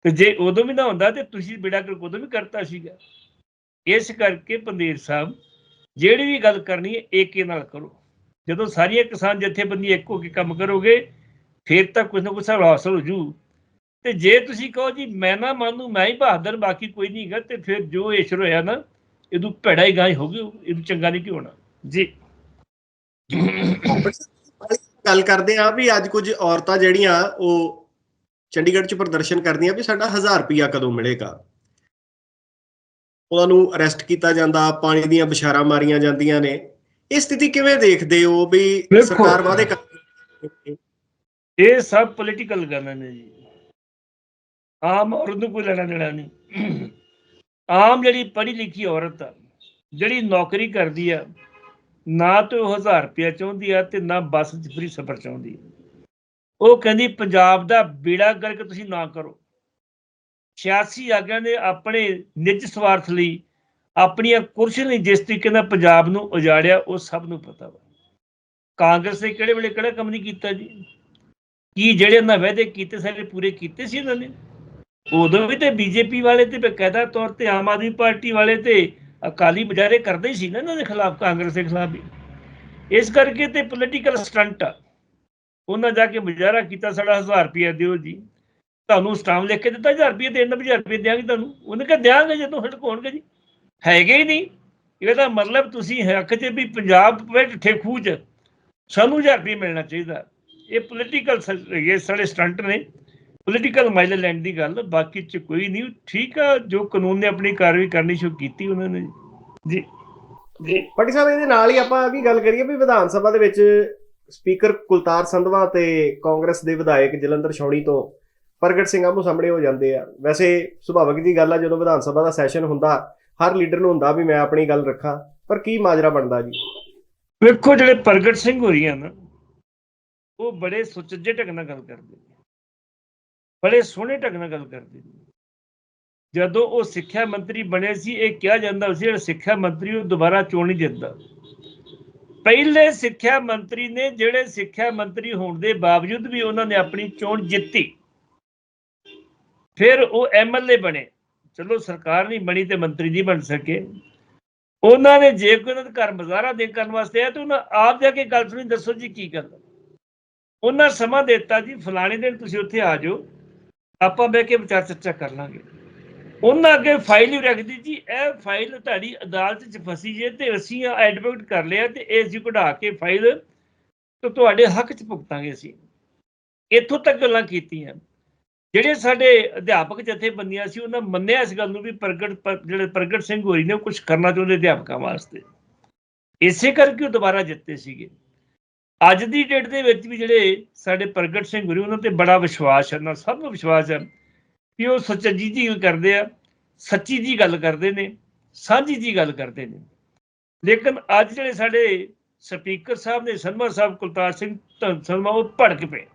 ਤੇ ਜੇ ਉਦੋਂ ਵੀ ਨਾ ਹੁੰਦਾ ਤੇ ਤੁਸੀਂ ਬੇੜਾ ਕਰ ਉਦੋਂ ਵੀ ਕਰਤਾ ਸੀਗਾ। ਇਸ ਕਰਕੇ ਪੰਦੇਰ ਸਾਹਿਬ ਜਿਹੜੀ ਵੀ ਗੱਲ ਕਰਨੀ ਹੈ ਏਕੇ ਨਾਲ ਕਰੋ। ਜਦੋਂ ਸਾਰੀਆਂ ਕਿਸਾਨ ਜਥੇਬੰਦੀਆਂ ਇੱਕ ਹੋ ਕੇ ਕੰਮ ਕਰੋਗੇ ਫਿਰ ਤਾਂ ਕੁਝ ਨਾ ਕੁਝ ਹਾਸਲ ਹੋ ਜੂ। ਤੇ ਜੇ ਤੁਸੀਂ ਕਹੋ ਜੀ ਮੈਂ ਨਾ ਮੰਨੂ ਮੈਂ ਹੀ ਬਹਾਦਰ ਬਾਕੀ ਕੋਈ ਨਹੀਂ ਹੈਗਾ ਤੇ ਫਿਰ ਜੋ ਇਸ਼ਰ ਹੋਇਆ ਨਾ ਇਹਦੂ ਭੈੜਾ ਹੀ ਗਾਂ ਹੋ ਗਿਆ ਇਹਦੂ ਚੰਗਾ ਨਹੀਂ ਕਿ ਹੋਣਾ? ਜੀ। ਗੱਲ ਕਰਦੇ ਆ ਵੀ ਅੱਜ ਕੁਝ ਔਰਤਾਂ ਜਿਹੜੀਆਂ ਉਹ ਚੰਡੀਗੜ੍ਹ 'ਚ ਪ੍ਰਦਰਸ਼ਨ ਕਰਦੀਆਂ ਵੀ ਸਾਡਾ 1000 ਰੁਪਿਆ ਕਦੋਂ ਮਿਲੇਗਾ। ਉਹਨਾਂ ਨੂੰ ਅਰੈਸਟ ਕੀਤਾ ਜਾਂਦਾ ਪਾਣੀ ਦੀਆਂ ਬਿਸ਼ਾਰਾਂ ਮਾਰੀਆਂ ਜਾਂਦੀਆਂ ਨੇ। ਇਹ ਸਥਿਤੀ ਕਿਵੇਂ ਦੇਖਦੇ ਹੋ ਵੀ। ਸਰਕਾਰ ਕਰ ਇਹ ਸਭ ਪੋਲੀਟੀਕਲ ਗੱਲਾਂ ਨੇ ਜੀ। ਆਮ ਔਰਤ ਨੂੰ ਕੋਈ ਲੈਣਾ ਦੇਣਾ ਨਹੀਂ। ਆਮ ਜਿਹੜੀ ਪੜ੍ਹੀ ਲਿਖੀ ਔਰਤ ਆ ਜਿਹੜੀ ਨੌਕਰੀ ਕਰਦੀ ਆ ਨਾ ਤੇ ਉਹ 1000 ਰੁਪਇਆ ਚਾਹੁੰਦੀ ਆ ਤੇ ਨਾ ਬੱਸ 'ਚ ਫਰੀ ਸਫ਼ਰ ਚਾਹੁੰਦੀ ਆ। ਉਹ ਕਹਿੰਦੀ, ਪੰਜਾਬ ਦਾ ਬੇੜਾ ਕਰਕੇ ਤੁਸੀਂ ਨਾ ਕਰੋ। ਸਿਆਸੀ ਆਗਿਆਂ ਨੇ ਆਪਣੇ ਨਿੱਜ ਸਵਾਰਥ ਲਈ ਆਪਣੀਆਂ ਕੁਰਸੀਆਂ ਲਈ ਜਿਸ ਤਰੀਕੇ ਨਾਲ ਪੰਜਾਬ ਨੂੰ ਉਜਾੜਿਆ, ਉਹ ਸਭ ਨੂੰ ਪਤਾ ਵਾ। ਕਾਂਗਰਸ ਨੇ ਕਿਹੜੇ ਵੇਲੇ ਕਿਹੜਾ ਕੰਮ ਨਹੀਂ ਕੀਤਾ ਜੀ? ਕੀ ਜਿਹੜੇ ਉਹਨਾਂ ਵਾਅਦੇ ਕੀਤੇ, ਸਾਰੇ ਪੂਰੇ ਕੀਤੇ ਸੀ ਉਹਨਾਂ ਨੇ? ਉਦੋਂ ਵੀ ਤੇ ਬੀਜੇਪੀ ਵਾਲੇ ਤੇ ਬਕਾਇਦਾ ਤੌਰ ਤੇ ਆਮ ਆਦਮੀ ਪਾਰਟੀ ਵਾਲੇ ਤੇ ਅਕਾਲੀ ਮੁਜ਼ਾਹਰੇ ਕਰਦੇ ਹੀ ਸੀ ਨਾ ਇਹਨਾਂ ਦੇ ਖਿਲਾਫ, ਕਾਂਗਰਸ ਦੇ ਖਿਲਾਫ ਵੀ। ਇਸ ਕਰਕੇ ਤੇ ਪੋਲੀਟੀਕਲ ਸਟੰਟ ਆ। ਉਹਨਾਂ ਜਾ ਕੇ ਮੁਜ਼ਾਹਰਾ ਕੀਤਾ ਸਾਡਾ 1000 ਰੁਪਏ ਦਿਓ ਜੀ। ਤੁਹਾਨੂੰ ਸਟਾਮ ਲਿਖ ਕੇ ਦਿੱਤਾ 1000 ਰੁਪਏ ਦੇਣ ਦਾ 1000 ਰੁਪਏ ਦਿਆਂਗੇ ਤੁਹਾਨੂੰ। ਉਹਨੇ ਕਿਹਾ ਦਿਆਂਗੇ ਜਦੋਂ ਹਟਕਾਉਣਗੇ ਜੀ। ਹੈਗੇ ਹੀ ਨਹੀਂ। ਇਹਦਾ ਮਤਲਬ ਤੁਸੀਂ ਹੱਕ 'ਚ ਵੀ ਪੰਜਾਬ ਵਿੱਚ ਠੇਖੂ 'ਚ, ਸਾਨੂੰ 1000 ਰੁਪਏ ਮਿਲਣਾ ਚਾਹੀਦਾ। ਇਹ ਪੋਲੀਟੀਕਲ ਇਹ ਸਾਡੇ ਸਟੰਟ ਨੇ। ਪੋਲੀਟੀਕਲ ਮਾਈਲ ਲੈਂਡ ਦੀ ਗੱਲ, ਬਾਕੀ ਚ ਕੋਈ ਨਹੀਂ। ਠੀਕ ਆ, ਜੋ ਕਾਨੂੰਨ ਨੇ ਆਪਣੀ ਕਾਰਵਾਈ ਕਰਨੀ ਸ਼ੁਰੂ ਕੀਤੀ ਉਹਨਾਂ ਨੇ। ਜੀ। ਜੀ। ਪੱਟੀ ਸਾਹਿਬ, ਇਹਦੇ ਨਾਲ ਹੀ ਆਪਾਂ ਵੀ ਗੱਲ ਕਰੀਏ ਵੀ ਵਿਧਾਨ ਸਭਾ ਦੇ ਵਿੱਚ ਸਪੀਕਰ ਕੁਲਤਾਰ ਸੰਧਵਾ ਤੇ ਕਾਂਗਰਸ ਦੇ ਵਿਧਾਇਕ ਜਲੰਧਰ ਛਾਉਣੀ ਤੋਂ ਪ੍ਰਗਟ ਸਿੰਘ ਆਮੋ ਸਾਹਮਣੇ ਹੋ ਜਾਂਦੇ ਆ। ਵੈਸੇ ਸੁਭਾਵਿਕ ਦੀ ਗੱਲ ਆ, ਜਦੋਂ ਵਿਧਾਨ ਸਭਾ ਦਾ ਸੈਸ਼ਨ ਹੁੰਦਾ, ਹਰ ਲੀਡਰ ਨੂੰ ਹੁੰਦਾ ਵੀ ਮੈਂ ਆਪਣੀ ਗੱਲ ਰੱਖਾਂ, ਪਰ ਕੀ ਮਾਜਰਾ ਬਣਦਾ ਜੀ? ਵੇਖੋ ਜਿਹੜੇ ਪ੍ਰਗਟ ਸਿੰਘ ਹੋ ਰਹੀਆਂ ਨਾ, ਉਹ ਬੜੇ ਸੁਚੱਜੇ ਢੰਗ ਨਾਲ ਗੱਲ ਕਰਦੇ ਨੇ। ਬੜੇ ਸੋਹਣੇ ਢੰਗ ਨਾਲ ਗੱਲ ਕਰਦੇ ਨੇ। ਜਦੋਂ ਉਹ ਸਿੱਖਿਆ ਮੰਤਰੀ ਬਣੇ ਸੀ, ਇਹ ਕਿਹਾ ਜਾਂਦਾ ਸੀ, ਜਿਹੜਾ ਸਿੱਖਿਆ ਮੰਤਰੀ ਉਹ ਦੁਬਾਰਾ ਚੋਣ ਨਹੀਂ ਜਿੱਤਦਾ ਪਹਿਲੇ ਸਿੱਖਿਆ ਮੰਤਰੀ ਨੇ ਜਿਹੜੇ ਸਿੱਖਿਆ ਮੰਤਰੀ ਹੋਣ ਦੇ ਬਾਵਜੂਦ ਵੀ ਉਹਨਾਂ ਨੇ ਆਪਣੀ ਚੋਣ ਜਿੱਤੀ, ਫਿਰ ਉਹ ਐਮਐਲਏ ਬਣੇ। ਚਲੋ ਸਰਕਾਰ ਨਹੀਂ ਬਣੀ ਤੇ ਮੰਤਰੀ ਨਹੀਂ ਬਣ ਸਕੇ। ਉਹਨਾਂ ਨੇ ਜੇ ਕੋਈ ਉਹਨਾਂ ਦੇ ਘਰ ਮਜ਼ਾਰਾ ਦੇ ਕਰਨ ਵਾਸਤੇ ਆਇਆ ਤੇ ਉਹਨਾਂ ਆਪ ਜਾ ਕੇ ਗੱਲ ਸੁਣੀ, ਦੱਸੋ ਜੀ ਕੀ ਗੱਲ? ਉਹਨਾਂ ਸਮਾਂ ਦਿੱਤਾ ਜੀ, ਫਲਾਣੇ ਦਿਨ ਤੁਸੀਂ ਉੱਥੇ ਆ ਜਾਓ, ਆਪਾਂ ਬਹਿ ਕੇ ਵਿਚਾਰ ਚਰਚਾ ਕਰ ਲਾਂਗੇ। ਉਹਨਾਂ ਅੱਗੇ ਫਾਈਲ ਹੀ ਰੱਖ ਦਿੱਤੀ ਜੀ, ਇਹ ਫਾਈਲ ਤੁਹਾਡੀ ਅਦਾਲਤ 'ਚ ਫਸੀ ਜੇ ਤੇ ਅਸੀਂ ਐਡਵੋਕੇਟ ਕਰ ਲਿਆ ਤੇ ਇਹ ਅਸੀਂ ਕਢਾ ਕੇ ਫਾਈਲ ਤੇ ਤੁਹਾਡੇ ਹੱਕ 'ਚ ਭੁਗਤਾਂਗੇ ਅਸੀਂ। ਇੱਥੋਂ ਤੱਕ ਗੱਲਾਂ ਕੀਤੀਆਂ। ਜਿਹੜੇ ਸਾਡੇ ਅਧਿਆਪਕ ਜਥੇਬੰਦੀਆਂ ਸੀ, ਉਹਨਾਂ ਮੰਨਿਆ ਇਸ ਗੱਲ ਨੂੰ ਵੀ ਪ੍ਰਗਟ ਜਿਹੜੇ ਪ੍ਰਗਟ ਸਿੰਘ ਹੋਰੀ ਨੇ ਕੁਝ ਕਰਨਾ ਚਾਹੁੰਦੇ ਅਧਿਆਪਕਾਂ ਵਾਸਤੇ। ਇਸੇ ਕਰਕੇ ਉਹ ਦੁਬਾਰਾ ਜਿੱਤੇ ਸੀਗੇ। ਅੱਜ ਦੀ ਡੇਟ ਦੇ ਵਿੱਚ ਵੀ ਜਿਹੜੇ ਸਾਡੇ ਪ੍ਰਗਟ ਸਿੰਘ ਹੋਰੀ, ਉਹਨਾਂ ਤੇ ਬੜਾ ਵਿਸ਼ਵਾਸ ਹੈ ਨਾ ਸਭ ਨੂੰ ਵਿਸ਼ਵਾਸ ਹੈ। ਕਿ ਉਹ ਸੱਚੀ ਜੀ ਗੱਲ ਕਰਦੇ ਆ, ਸੱਚੀ ਜੀ ਗੱਲ ਕਰਦੇ ਨੇ, ਸਾਂਝੀ ਜੀ ਗੱਲ ਕਰਦੇ ਨੇ। ਲੇਕਿਨ ਅੱਜ ਜਿਹੜੇ ਸਾਡੇ ਸਪੀਕਰ ਸਾਹਿਬ ਨੇ ਸਨਮਾ ਸਾਹਿਬ, ਕੁਲਤਾਰ ਸਿੰਘ ਧੰਨ ਸਰਮਾ, ਉਹ ਭੜਕ ਪਏ।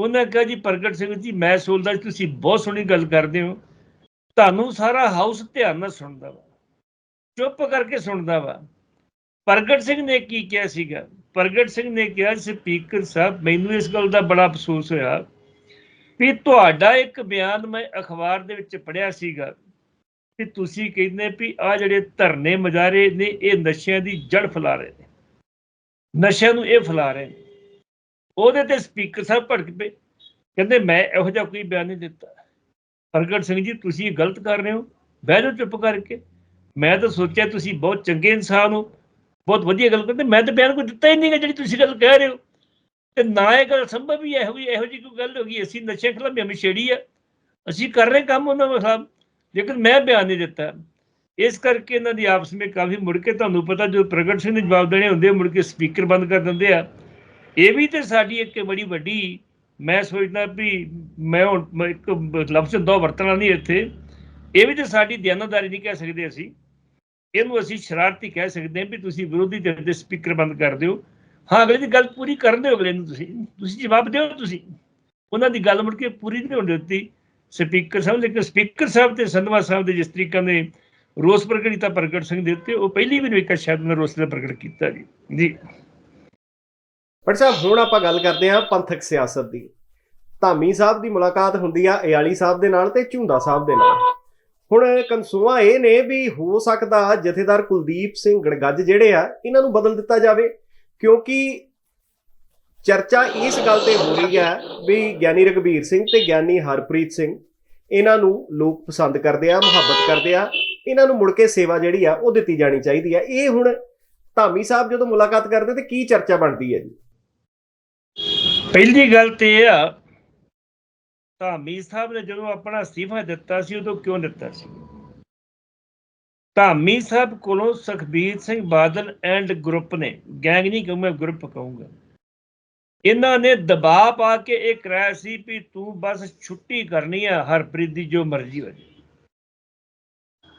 ਉਹਨਾਂ ਕਿਹਾ, ਜੀ ਪ੍ਰਗਟ ਸਿੰਘ ਜੀ, ਮੈਂ ਸੋਚਦਾ ਜੀ ਤੁਸੀਂ ਬਹੁਤ ਸੋਹਣੀ ਗੱਲ ਕਰਦੇ ਹੋ। ਤੁਹਾਨੂੰ ਸਾਰਾ ਹਾਊਸ ਧਿਆਨ ਨਾਲ ਸੁਣਦਾ ਵਾ। ਚੁੱਪ ਕਰਕੇ ਸੁਣਦਾ ਵਾ। ਪ੍ਰਗਟ ਸਿੰਘ ਨੇ ਕੀ ਕਿਹਾ ਸੀਗਾ? ਪ੍ਰਗਟ ਸਿੰਘ ਨੇ ਕਿਹਾ ਸਪੀਕਰ ਸਾਹਿਬ, ਮੈਨੂੰ ਇਸ ਗੱਲ ਦਾ ਬੜਾ ਅਫਸੋਸ ਹੋਇਆ ਵੀ ਤੁਹਾਡਾ ਇੱਕ ਬਿਆਨ ਮੈਂ ਅਖਬਾਰ ਦੇ ਵਿੱਚ ਪੜ੍ਹਿਆ ਸੀਗਾ ਕਿ ਤੁਸੀਂ ਕਹਿੰਦੇ ਵੀ ਆ ਜਿਹੜੇ ਧਰਨੇ ਮਜਾਰੇ ਨੇ, ਇਹ ਨਸ਼ਿਆਂ ਦੀ ਜੜ ਫੈਲਾ ਰਹੇ ਨੇ। ਨਸ਼ਿਆਂ ਨੂੰ ਇਹ ਫੈਲਾ ਰਹੇ ਨੇ। ਉਹਦੇ ਤੇ ਸਪੀਕਰ ਸਾਹਿਬ ਭੜਕ ਪਏ। ਕਹਿੰਦੇ, ਮੈਂ ਇਹੋ ਜਿਹਾ ਕੋਈ ਬਿਆਨ ਨਹੀਂ ਦਿੱਤਾ। ਪ੍ਰਗਟ ਸਿੰਘ ਜੀ, ਤੁਸੀਂ ਇਹ ਗਲਤ ਕਰ ਰਹੇ ਹੋ। ਬਹਿ ਜਾਓ ਚੁੱਪ ਕਰਕੇ। ਮੈਂ ਤਾਂ ਸੋਚਿਆ ਤੁਸੀਂ ਬਹੁਤ ਚੰਗੇ ਇਨਸਾਨ ਹੋ। ਬਹੁਤ ਵਧੀਆ ਗੱਲ ਕਰਦੇ। ਮੈਂ ਤਾਂ ਬਿਆਨ ਕੋਈ ਦਿੱਤਾ ਹੀ ਨਹੀਂਗਾ ਜਿਹੜੀ ਤੁਸੀਂ ਗੱਲ ਕਹਿ ਰਹੇ ਹੋ। ਤੇ ਨਾ ਇਹ ਗੱਲ ਸੰਭਵ ਹੀ ਇਹੋ ਜਿਹੀ ਇਹੋ ਜਿਹੀ ਕੋਈ ਗੱਲ ਹੋ ਗਈ। ਅਸੀਂ ਨਸ਼ੇ ਖਿਲਾਫ ਮੁਹਿੰਮ ਛੇੜੀ ਆ। ਅਸੀਂ ਕਰ ਰਹੇ ਕੰਮ ਉਹਨਾਂ ਦੇ ਖਿਲਾਫ ਲੇਕਿਨ ਮੈਂ ਬਿਆਨ ਨਹੀਂ ਦਿੱਤਾ। ਇਸ ਕਰਕੇ ਇਹਨਾਂ ਦੀ ਆਪਸ ਵਿੱਚ ਕਾਫੀ ਮੁੜ ਕੇ ਤੁਹਾਨੂੰ ਪਤਾ ਜੋ ਪ੍ਰਗਟ ਸਿੰਘ ਦੇ ਜਵਾਬ ਦੇਣੇ ਹੁੰਦੇ ਆ, ਮੁੜ ਕੇ ਸਪੀਕਰ ਬੰਦ ਕਰ ਦਿੰਦੇ ਆ। ਇਹ ਵੀ ਤੇ ਸਾਡੀ ਇੱਕ ਬੜੀ ਵੱਡੀ ਮੈਂ ਸੋਚਦਾ ਵੀ ਮੈਂ ਹੁਣ ਮੈਂ ਇੱਕ ਲਫ਼ਜ਼ ਦੋ ਵਰਤਣਾ ਨਹੀਂ ਇੱਥੇ। ਇਹ ਵੀ ਤੇ ਸਾਡੀ ਦਿਆਨਤਦਾਰੀ ਨਹੀਂ ਕਹਿ ਸਕਦੇ ਅਸੀਂ। ਇਹਨੂੰ ਅਸੀਂ ਸ਼ਰਾਰਤੀ ਕਹਿ ਸਕਦੇ ਹਾਂ ਵੀ ਤੁਸੀਂ ਵਿਰੋਧੀ ਧਿਰ ਦੇ ਸਪੀਕਰ ਬੰਦ ਕਰ ਦਿਓ। ਹਾਂ ਅਗਲੇ ਦੀ ਗੱਲ ਪੂਰੀ ਕਰਨ ਦਿਓ ਅਗਲੇ ਨੂੰ ਤੁਸੀਂ। ਤੁਸੀਂ ਜਵਾਬ ਦਿਓ ਤੁਸੀਂ। ਉਹਨਾਂ ਦੀ ਗੱਲ ਮੁੜ ਕੇ ਪੂਰੀ ਨਹੀਂ ਹੋਣ ਦਿੱਤੀ। ਸਪੀਕਰ ਸਾਹਿਬ, ਲੇਕਿਨ ਸਪੀਕਰ ਸਾਹਿਬ ਤੇ ਸੰਧਵਾ ਸਾਹਿਬ ਦੇ ਜਿਸ ਤਰੀਕੇ ਨੇ ਰੋਸ ਪ੍ਰਗਟ ਕੀਤਾ, ਪ੍ਰਗਟ ਸਿੰਘ ਦੇ ਉੱਤੇ, ਉਹ ਪਹਿਲੀ ਵੀ ਨਹੀਂ ਇੱਕ ਸ਼ਬਦ ਨਾਲ ਰੋਸ ਦਾ ਪ੍ਰਗਟ ਕੀਤਾ ਜੀ। ਜੀ। ਪਰ ਸਾਹਿਬ, ਹੁਣ ਆਪਾਂ ਗੱਲ ਕਰਦੇ ਹਾਂ ਪੰਥਕ ਸਿਆਸਤ ਦੀ। ਧਾਮੀ ਸਾਹਿਬ ਦੀ ਮੁਲਾਕਾਤ ਹੁੰਦੀ ਆ ਇਆਲੀ ਸਾਹਿਬ ਦੇ ਨਾਲ ਤੇ ਝੁੰਦਾ ਸਾਹਿਬ ਦੇ ਨਾਲ। ਹੁਣ ਕਨਸੂਆ ਇਹ ਨੇ ਵੀ ਹੋ ਸਕਦਾ ਜਥੇਦਾਰ ਕੁਲਦੀਪ ਸਿੰਘ ਗੜਗੱਜ ਜਿਹੜੇ ਆ, ਇਹਨਾਂ ਨੂੰ ਬਦਲ ਦਿੱਤਾ ਜਾਵੇ। ਕਿਉਂਕਿ ਚਰਚਾ ਇਸ ਗੱਲ ਤੇ ਹੋ ਰਹੀ ਹੈ ਵੀ ਗਿਆਨੀ ਰਗਵੀਰ ਸਿੰਘ ਤੇ ਗਿਆਨੀ ਹਰਪ੍ਰੀਤ ਸਿੰਘ ਇਹਨਾਂ ਨੂੰ ਲੋਕ ਪਸੰਦ ਕਰਦੇ ਆ, ਮੁਹੱਬਤ ਕਰਦੇ ਆ, ਇਹਨਾਂ ਨੂੰ ਮੁੜ ਕੇ ਸੇਵਾ ਜਿਹੜੀ ਆ ਉਹ ਦਿੱਤੀ ਜਾਣੀ ਚਾਹੀਦੀ ਆ। ਇਹ ਹੁਣ ਧਾਮੀ ਸਾਹਿਬ ਜਦੋਂ ਮੁਲਾਕਾਤ ਕਰਦੇ ਤੇ ਕੀ ਚਰਚਾ ਬਣਦੀ ਹੈ ਜੀ? ਪਹਿਲੀ ਗੱਲ ਤੇ ਇਹ ਆ, ਧਾਮੀ ਸਾਹਿਬ ਨੇ ਜਦੋਂ ਆਪਣਾ ਅਸਤੀਫਾ ਦਿੱਤਾ ਸੀ, ਉਦੋਂ ਕਿਉਂ ਦਿੱਤਾ ਸੀ? ਧਾਮੀ ਸਾਹਿਬ ਕੋਲੋਂ ਸੁਖਬੀਰ ਸਿੰਘ ਬਾਦਲ ਐਂਡ ਗਰੁੱਪ ਨੇ, ਗੈਂਗ ਨਹੀਂ ਕਹੂੰ ਮੈਂ ਗਰੁੱਪ ਕਹੂੰਗਾ। ਇਹਨਾਂ ਨੇ ਦਬਾਅ ਪਾ ਕੇ ਇਹ ਕਰਾਇਆ ਸੀ ਵੀ ਤੂੰ ਬਸ ਛੁੱਟੀ ਕਰਨੀ ਆ, ਹਰਪ੍ਰੀਤ ਦੀ ਜੋ ਮਰਜ਼ੀ ਹੋ ਜਾਏ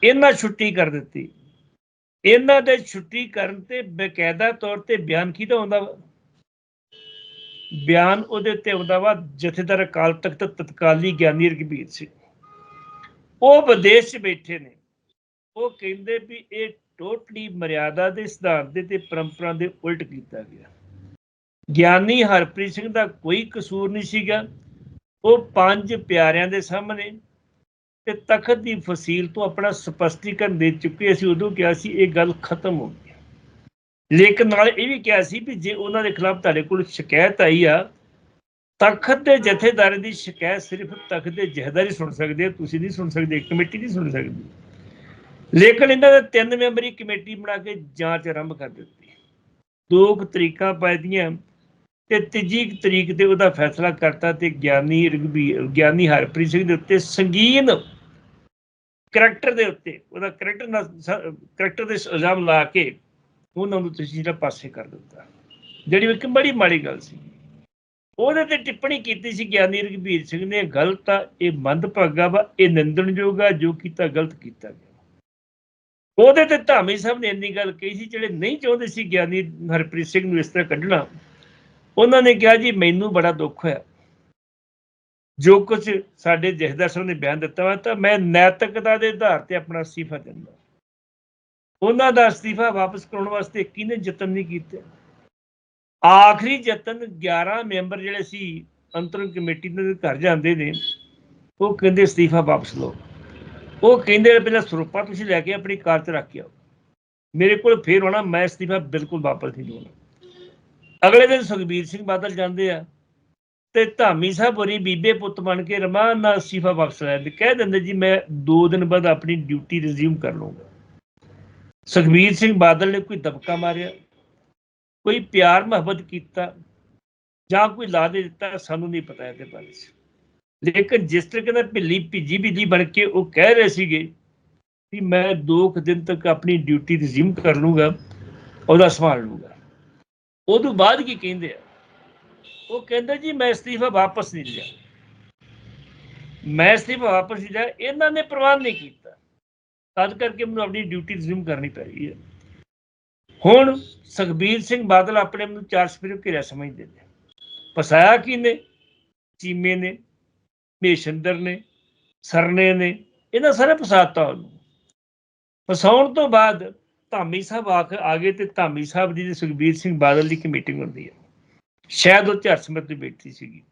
ਇਹਨਾਂ ਛੁੱਟੀ ਕਰ ਦਿੱਤੀ। ਇਹਨਾਂ ਦੇ ਛੁੱਟੀ ਕਰਨ ਤੇ ਬਕਾਇਦਾ ਤੌਰ ਤੇ ਬਿਆਨ ਕਿਹਦਾ ਹੁੰਦਾ ਵਾ? ਬਿਆਨ ਉਹਦੇ ਉੱਤੇ ਆਉਂਦਾ ਵਾ ਜਥੇਦਾਰ ਅਕਾਲ ਤਖਤ ਤਤਕਾਲੀ ਗਿਆਨੀ ਰਘਬੀਰ ਸਿੰਘ। ਉਹ ਵਿਦੇਸ਼ 'ਚ ਬੈਠੇ ਨੇ। ਉਹ ਕਹਿੰਦੇ ਵੀ ਇਹ ਟੋਟਲੀ ਮਰਿਆਦਾ ਦੇ ਸਿਧਾਂਤ ਦੇ ਤੇ ਪਰੰਪਰਾ ਦੇ ਉਲਟ ਕੀਤਾ ਗਿਆ। ਗਿਆਨੀ ਹਰਪ੍ਰੀਤ ਸਿੰਘ ਦਾ ਕੋਈ ਕਸੂਰ ਨਹੀਂ ਸੀਗਾ। ਉਹ ਪੰਜ ਪਿਆਰਿਆਂ ਦੇ ਸਾਹਮਣੇ ਤੇ ਤਖਤ ਦੀ ਫਸੀਲ ਤੋਂ ਆਪਣਾ ਸਪਸ਼ਟੀਕਰਨ ਦੇ ਚੁੱਕੇ ਸੀ। ਉਦੋਂ ਕਿਹਾ ਸੀ, ਇਹ ਗੱਲ ਖਤਮ ਹੋ ਗਈ। ਲੇਕਿਨ ਨਾਲ ਇਹ ਵੀ ਕਿਹਾ ਸੀ ਵੀ ਜੇ ਉਹਨਾਂ ਦੇ ਖਿਲਾਫ ਤੁਹਾਡੇ ਕੋਲ ਸ਼ਿਕਾਇਤ ਆਈ ਆ, ਤਖਤ ਦੇ ਜਥੇਦਾਰ ਦੀ ਸ਼ਿਕਾਇਤ ਸਿਰਫ ਤਖਤ ਦੇ ਜਥੇਦਾਰ ਹੀ ਸੁਣ ਸਕਦੇ ਆ, ਤੁਸੀਂ ਨਹੀਂ ਸੁਣ ਸਕਦੇ, ਕਮੇਟੀ ਨਹੀਂ ਸੁਣ ਸਕਦੀ। ਲੇਕਿਨ ਇਹਨਾਂ ਨੇ ਤਿੰਨ ਮੈਂਬਰੀ ਕਮੇਟੀ ਬਣਾ ਕੇ ਜਾਂਚ ਆਰੰਭ ਕਰ ਦਿੱਤੀ। ਦੋ ਕੁ ਤਰੀਕਾਂ ਪਾਈਆਂ ਤੇ ਤੀਜੀ ਤਰੀਕ ਤੇ ਉਹਦਾ ਫੈਸਲਾ ਕਰਤਾ ਤੇ ਗਿਆਨੀ ਰਘਬੀਰ ਗਿਆਨੀ ਹਰਪ੍ਰੀਤ ਸਿੰਘ ਦੇ ਉੱਤੇ ਸੰਗੀਨ ਕਰੈਕਟਰ ਦੇ ਉੱਤੇ, ਉਹਦਾ ਕਰੈਕਟਰ ਨਾਲ ਕਰੈਕਟਰ ਦੇ ਇਲਜ਼ਾਮ ਲਾ ਕੇ ਉਹਨਾਂ ਨੂੰ ਤੁਸੀਂ ਜਿਹੜਾ ਪਾਸੇ ਕਰ ਦਿੱਤਾ। ਜਿਹੜੀ ਇੱਕ ਬੜੀ ਮਾੜੀ ਗੱਲ ਸੀ। ਉਹਦੇ ਤੇ ਟਿੱਪਣੀ ਕੀਤੀ ਸੀ ਗਿਆਨੀ ਰਘਬੀਰ ਸਿੰਘ ਨੇ, ਗਲਤ ਆ, ਇਹ ਮੰਦਭਾਗਾ ਵਾ, ਇਹ ਨਿੰਦਣਯੋਗ ਆ, ਜੋ ਕੀਤਾ ਗਲਤ ਕੀਤਾ ਗਿਆ। ਉਹਦੇ ਤੇ ਧਾਮੀ ਸਾਹਿਬ ਨੇ ਇੰਨੀ ਗੱਲ ਕਹੀ ਸੀ, ਜਿਹੜੇ ਨਹੀਂ ਚਾਹੁੰਦੇ ਸੀ ਗਿਆਨੀ ਹਰਪ੍ਰੀਤ ਸਿੰਘ ਨੂੰ ਇਸ ਤਰ੍ਹਾਂ ਕੱਢਣਾ, ਉਹਨਾਂ ਨੇ ਕਿਹਾ ਜੀ, ਮੈਨੂੰ ਬੜਾ ਦੁੱਖ ਹੋਇਆ। ਜੋ ਕੁਝ ਸਾਡੇ ਜਥੇਦਾਰ ਸਾਹਿਬ ਨੇ ਬਿਆਨ ਦਿੱਤਾ ਵਾ, ਤਾਂ ਮੈਂ ਨੈਤਿਕਤਾ ਦੇ ਆਧਾਰ ਤੇ ਆਪਣਾ ਅਸਤੀਫਾ ਦਿੰਦਾ। ਉਹਨਾਂ ਦਾ ਅਸਤੀਫਾ ਵਾਪਸ ਕਰਾਉਣ ਵਾਸਤੇ ਕਿਹਨੇ ਯਤਨ ਨਹੀਂ ਕੀਤੇ? ਆਖਰੀ ਯਤਨ 11 ਮੈਂਬਰ ਜਿਹੜੇ ਸੀ, ਅੰਤਰਿਮ ਕਮੇਟੀ ਦੇ ਘਰ ਜਾਂਦੇ ਨੇ, ਉਹ ਕਹਿੰਦੇ ਅਸਤੀਫਾ ਵਾਪਸ ਲਓ। ਉਹ ਕਹਿੰਦੇ ਪਹਿਲਾਂ ਸਰੂਪਾ ਤੁਸੀਂ ਲੈ ਕੇ ਆਪਣੀ ਕਾਰ 'ਚ ਰੱਖ ਕੇ ਆਓ। ਮੇਰੇ ਕੋਲ ਫੇਰ ਆਉਣਾ, ਮੈਂ ਅਸਤੀਫਾ ਬਿਲਕੁਲ ਵਾਪਸ ਨਹੀਂ ਲਵਾਉਣਾ ਅਗਲੇ ਦਿਨ ਸੁਖਬੀਰ ਸਿੰਘ ਬਾਦਲ ਜਾਂਦੇ ਆ ਤੇ ਧਾਮੀ ਸਾਹਿਬ ਹੋਰੀ ਬੀਬੇ ਪੁੱਤ ਬਣ ਕੇ ਰਮਾਨ ਨਾਲ ਅਸਤੀਫਾ ਵਾਪਸ ਲੈ ਲੈਂਦੇ। ਕਹਿ ਦਿੰਦੇ ਜੀ, ਮੈਂ 2 ਦਿਨ ਬਾਅਦ ਆਪਣੀ ਡਿਊਟੀ ਰਿਜ਼ਿਊਮ ਕਰ ਲਵਾਂਗਾ ਸੁਖਬੀਰ ਸਿੰਘ ਬਾਦਲ ਨੇ ਕੋਈ ਦਬਕਾ ਮਾਰਿਆ, ਕੋਈ ਪਿਆਰ ਮੁਹੱਬਤ ਕੀਤਾ ਜਾਂ ਕੋਈ ਲਾ ਦੇ ਦਿੱਤਾ, ਸਾਨੂੰ ਨਹੀਂ ਪਤਾ ਇਹਦੇ ਬਾਰੇ। 'ਚ ਲੇਕਿਨ ਜਿਸ ਤਰੀਕੇ ਨਾਲ ਭਿੱਲੀ ਭਿੱਜੀ ਭਿੱਜੀ ਬਣ ਕੇ ਉਹ ਕਹਿ ਰਹੇ ਸੀਗੇ ਕਿ ਮੈਂ 2 ਦਿਨ ਤੱਕ ਆਪਣੀ ਡਿਊਟੀ ਰਿਜ਼ਿਊਮ ਕਰ ਲੂੰਗਾ, ਉਹਦਾ ਸੰਭਾਲ ਲੂੰਗਾ। ਉਦੋਂ ਬਾਅਦ ਕੀ ਕਹਿੰਦੇ ਆ? ਉਹ ਕਹਿੰਦਾ ਜੀ, ਮੈਂ ਅਸਤੀਫਾ ਵਾਪਸ ਨਹੀਂ ਲਿਆ। ਮੈਂ ਅਸਤੀਫਾ ਵਾਪਸ ਨਹੀਂ ਲਿਆ, ਇਹਨਾਂ ਨੇ ਪ੍ਰਵਾਨ ਨਹੀਂ ਕੀਤਾ। ਤਦ ਕਰਕੇ ਮੈਨੂੰ ਆਪਣੀ ਡਿਊਟੀ ਰਿਜ਼ਿਊਮ ਕਰਨੀ ਪੈ ਗਈ ਹੈ। ਹੁਣ ਸੁਖਬੀਰ ਸਿੰਘ ਬਾਦਲ ਆਪਣੇ ਨੂੰ ਚਾਰ ਸਪੀਰ ਘਿਰਿਆ ਸਮਝਦੇ ਨੇ। ਫਸਾਇਆ ਕੀ ਨੇ ਚੀਮੇ ਨੇ। ਮੇਸ਼ੰਦਰ ਨੇ, ਸਰਨੇ ਨੇ, ਇਹਨਾਂ ਸਾਰੇ ਫਸਾਤਾ ਉਹਨੂੰ। ਫਸਾਉਣ ਤੋਂ ਬਾਅਦ ਧਾਮੀ ਸਾਹਿਬ ਆ ਕੇ ਆ ਗਏ ਤੇ ਧਾਮੀ ਸਾਹਿਬ ਦੀ ਸੁਖਬੀਰ ਸਿੰਘ ਬਾਦਲ ਦੀ ਮੀਟਿੰਗ ਹੁੰਦੀ ਹੈ। ਸ਼ਾਇਦ ਉਹ ਝਰਸਮਤ ਤੇ ਬੈਠੀ ਸੀਗੀ।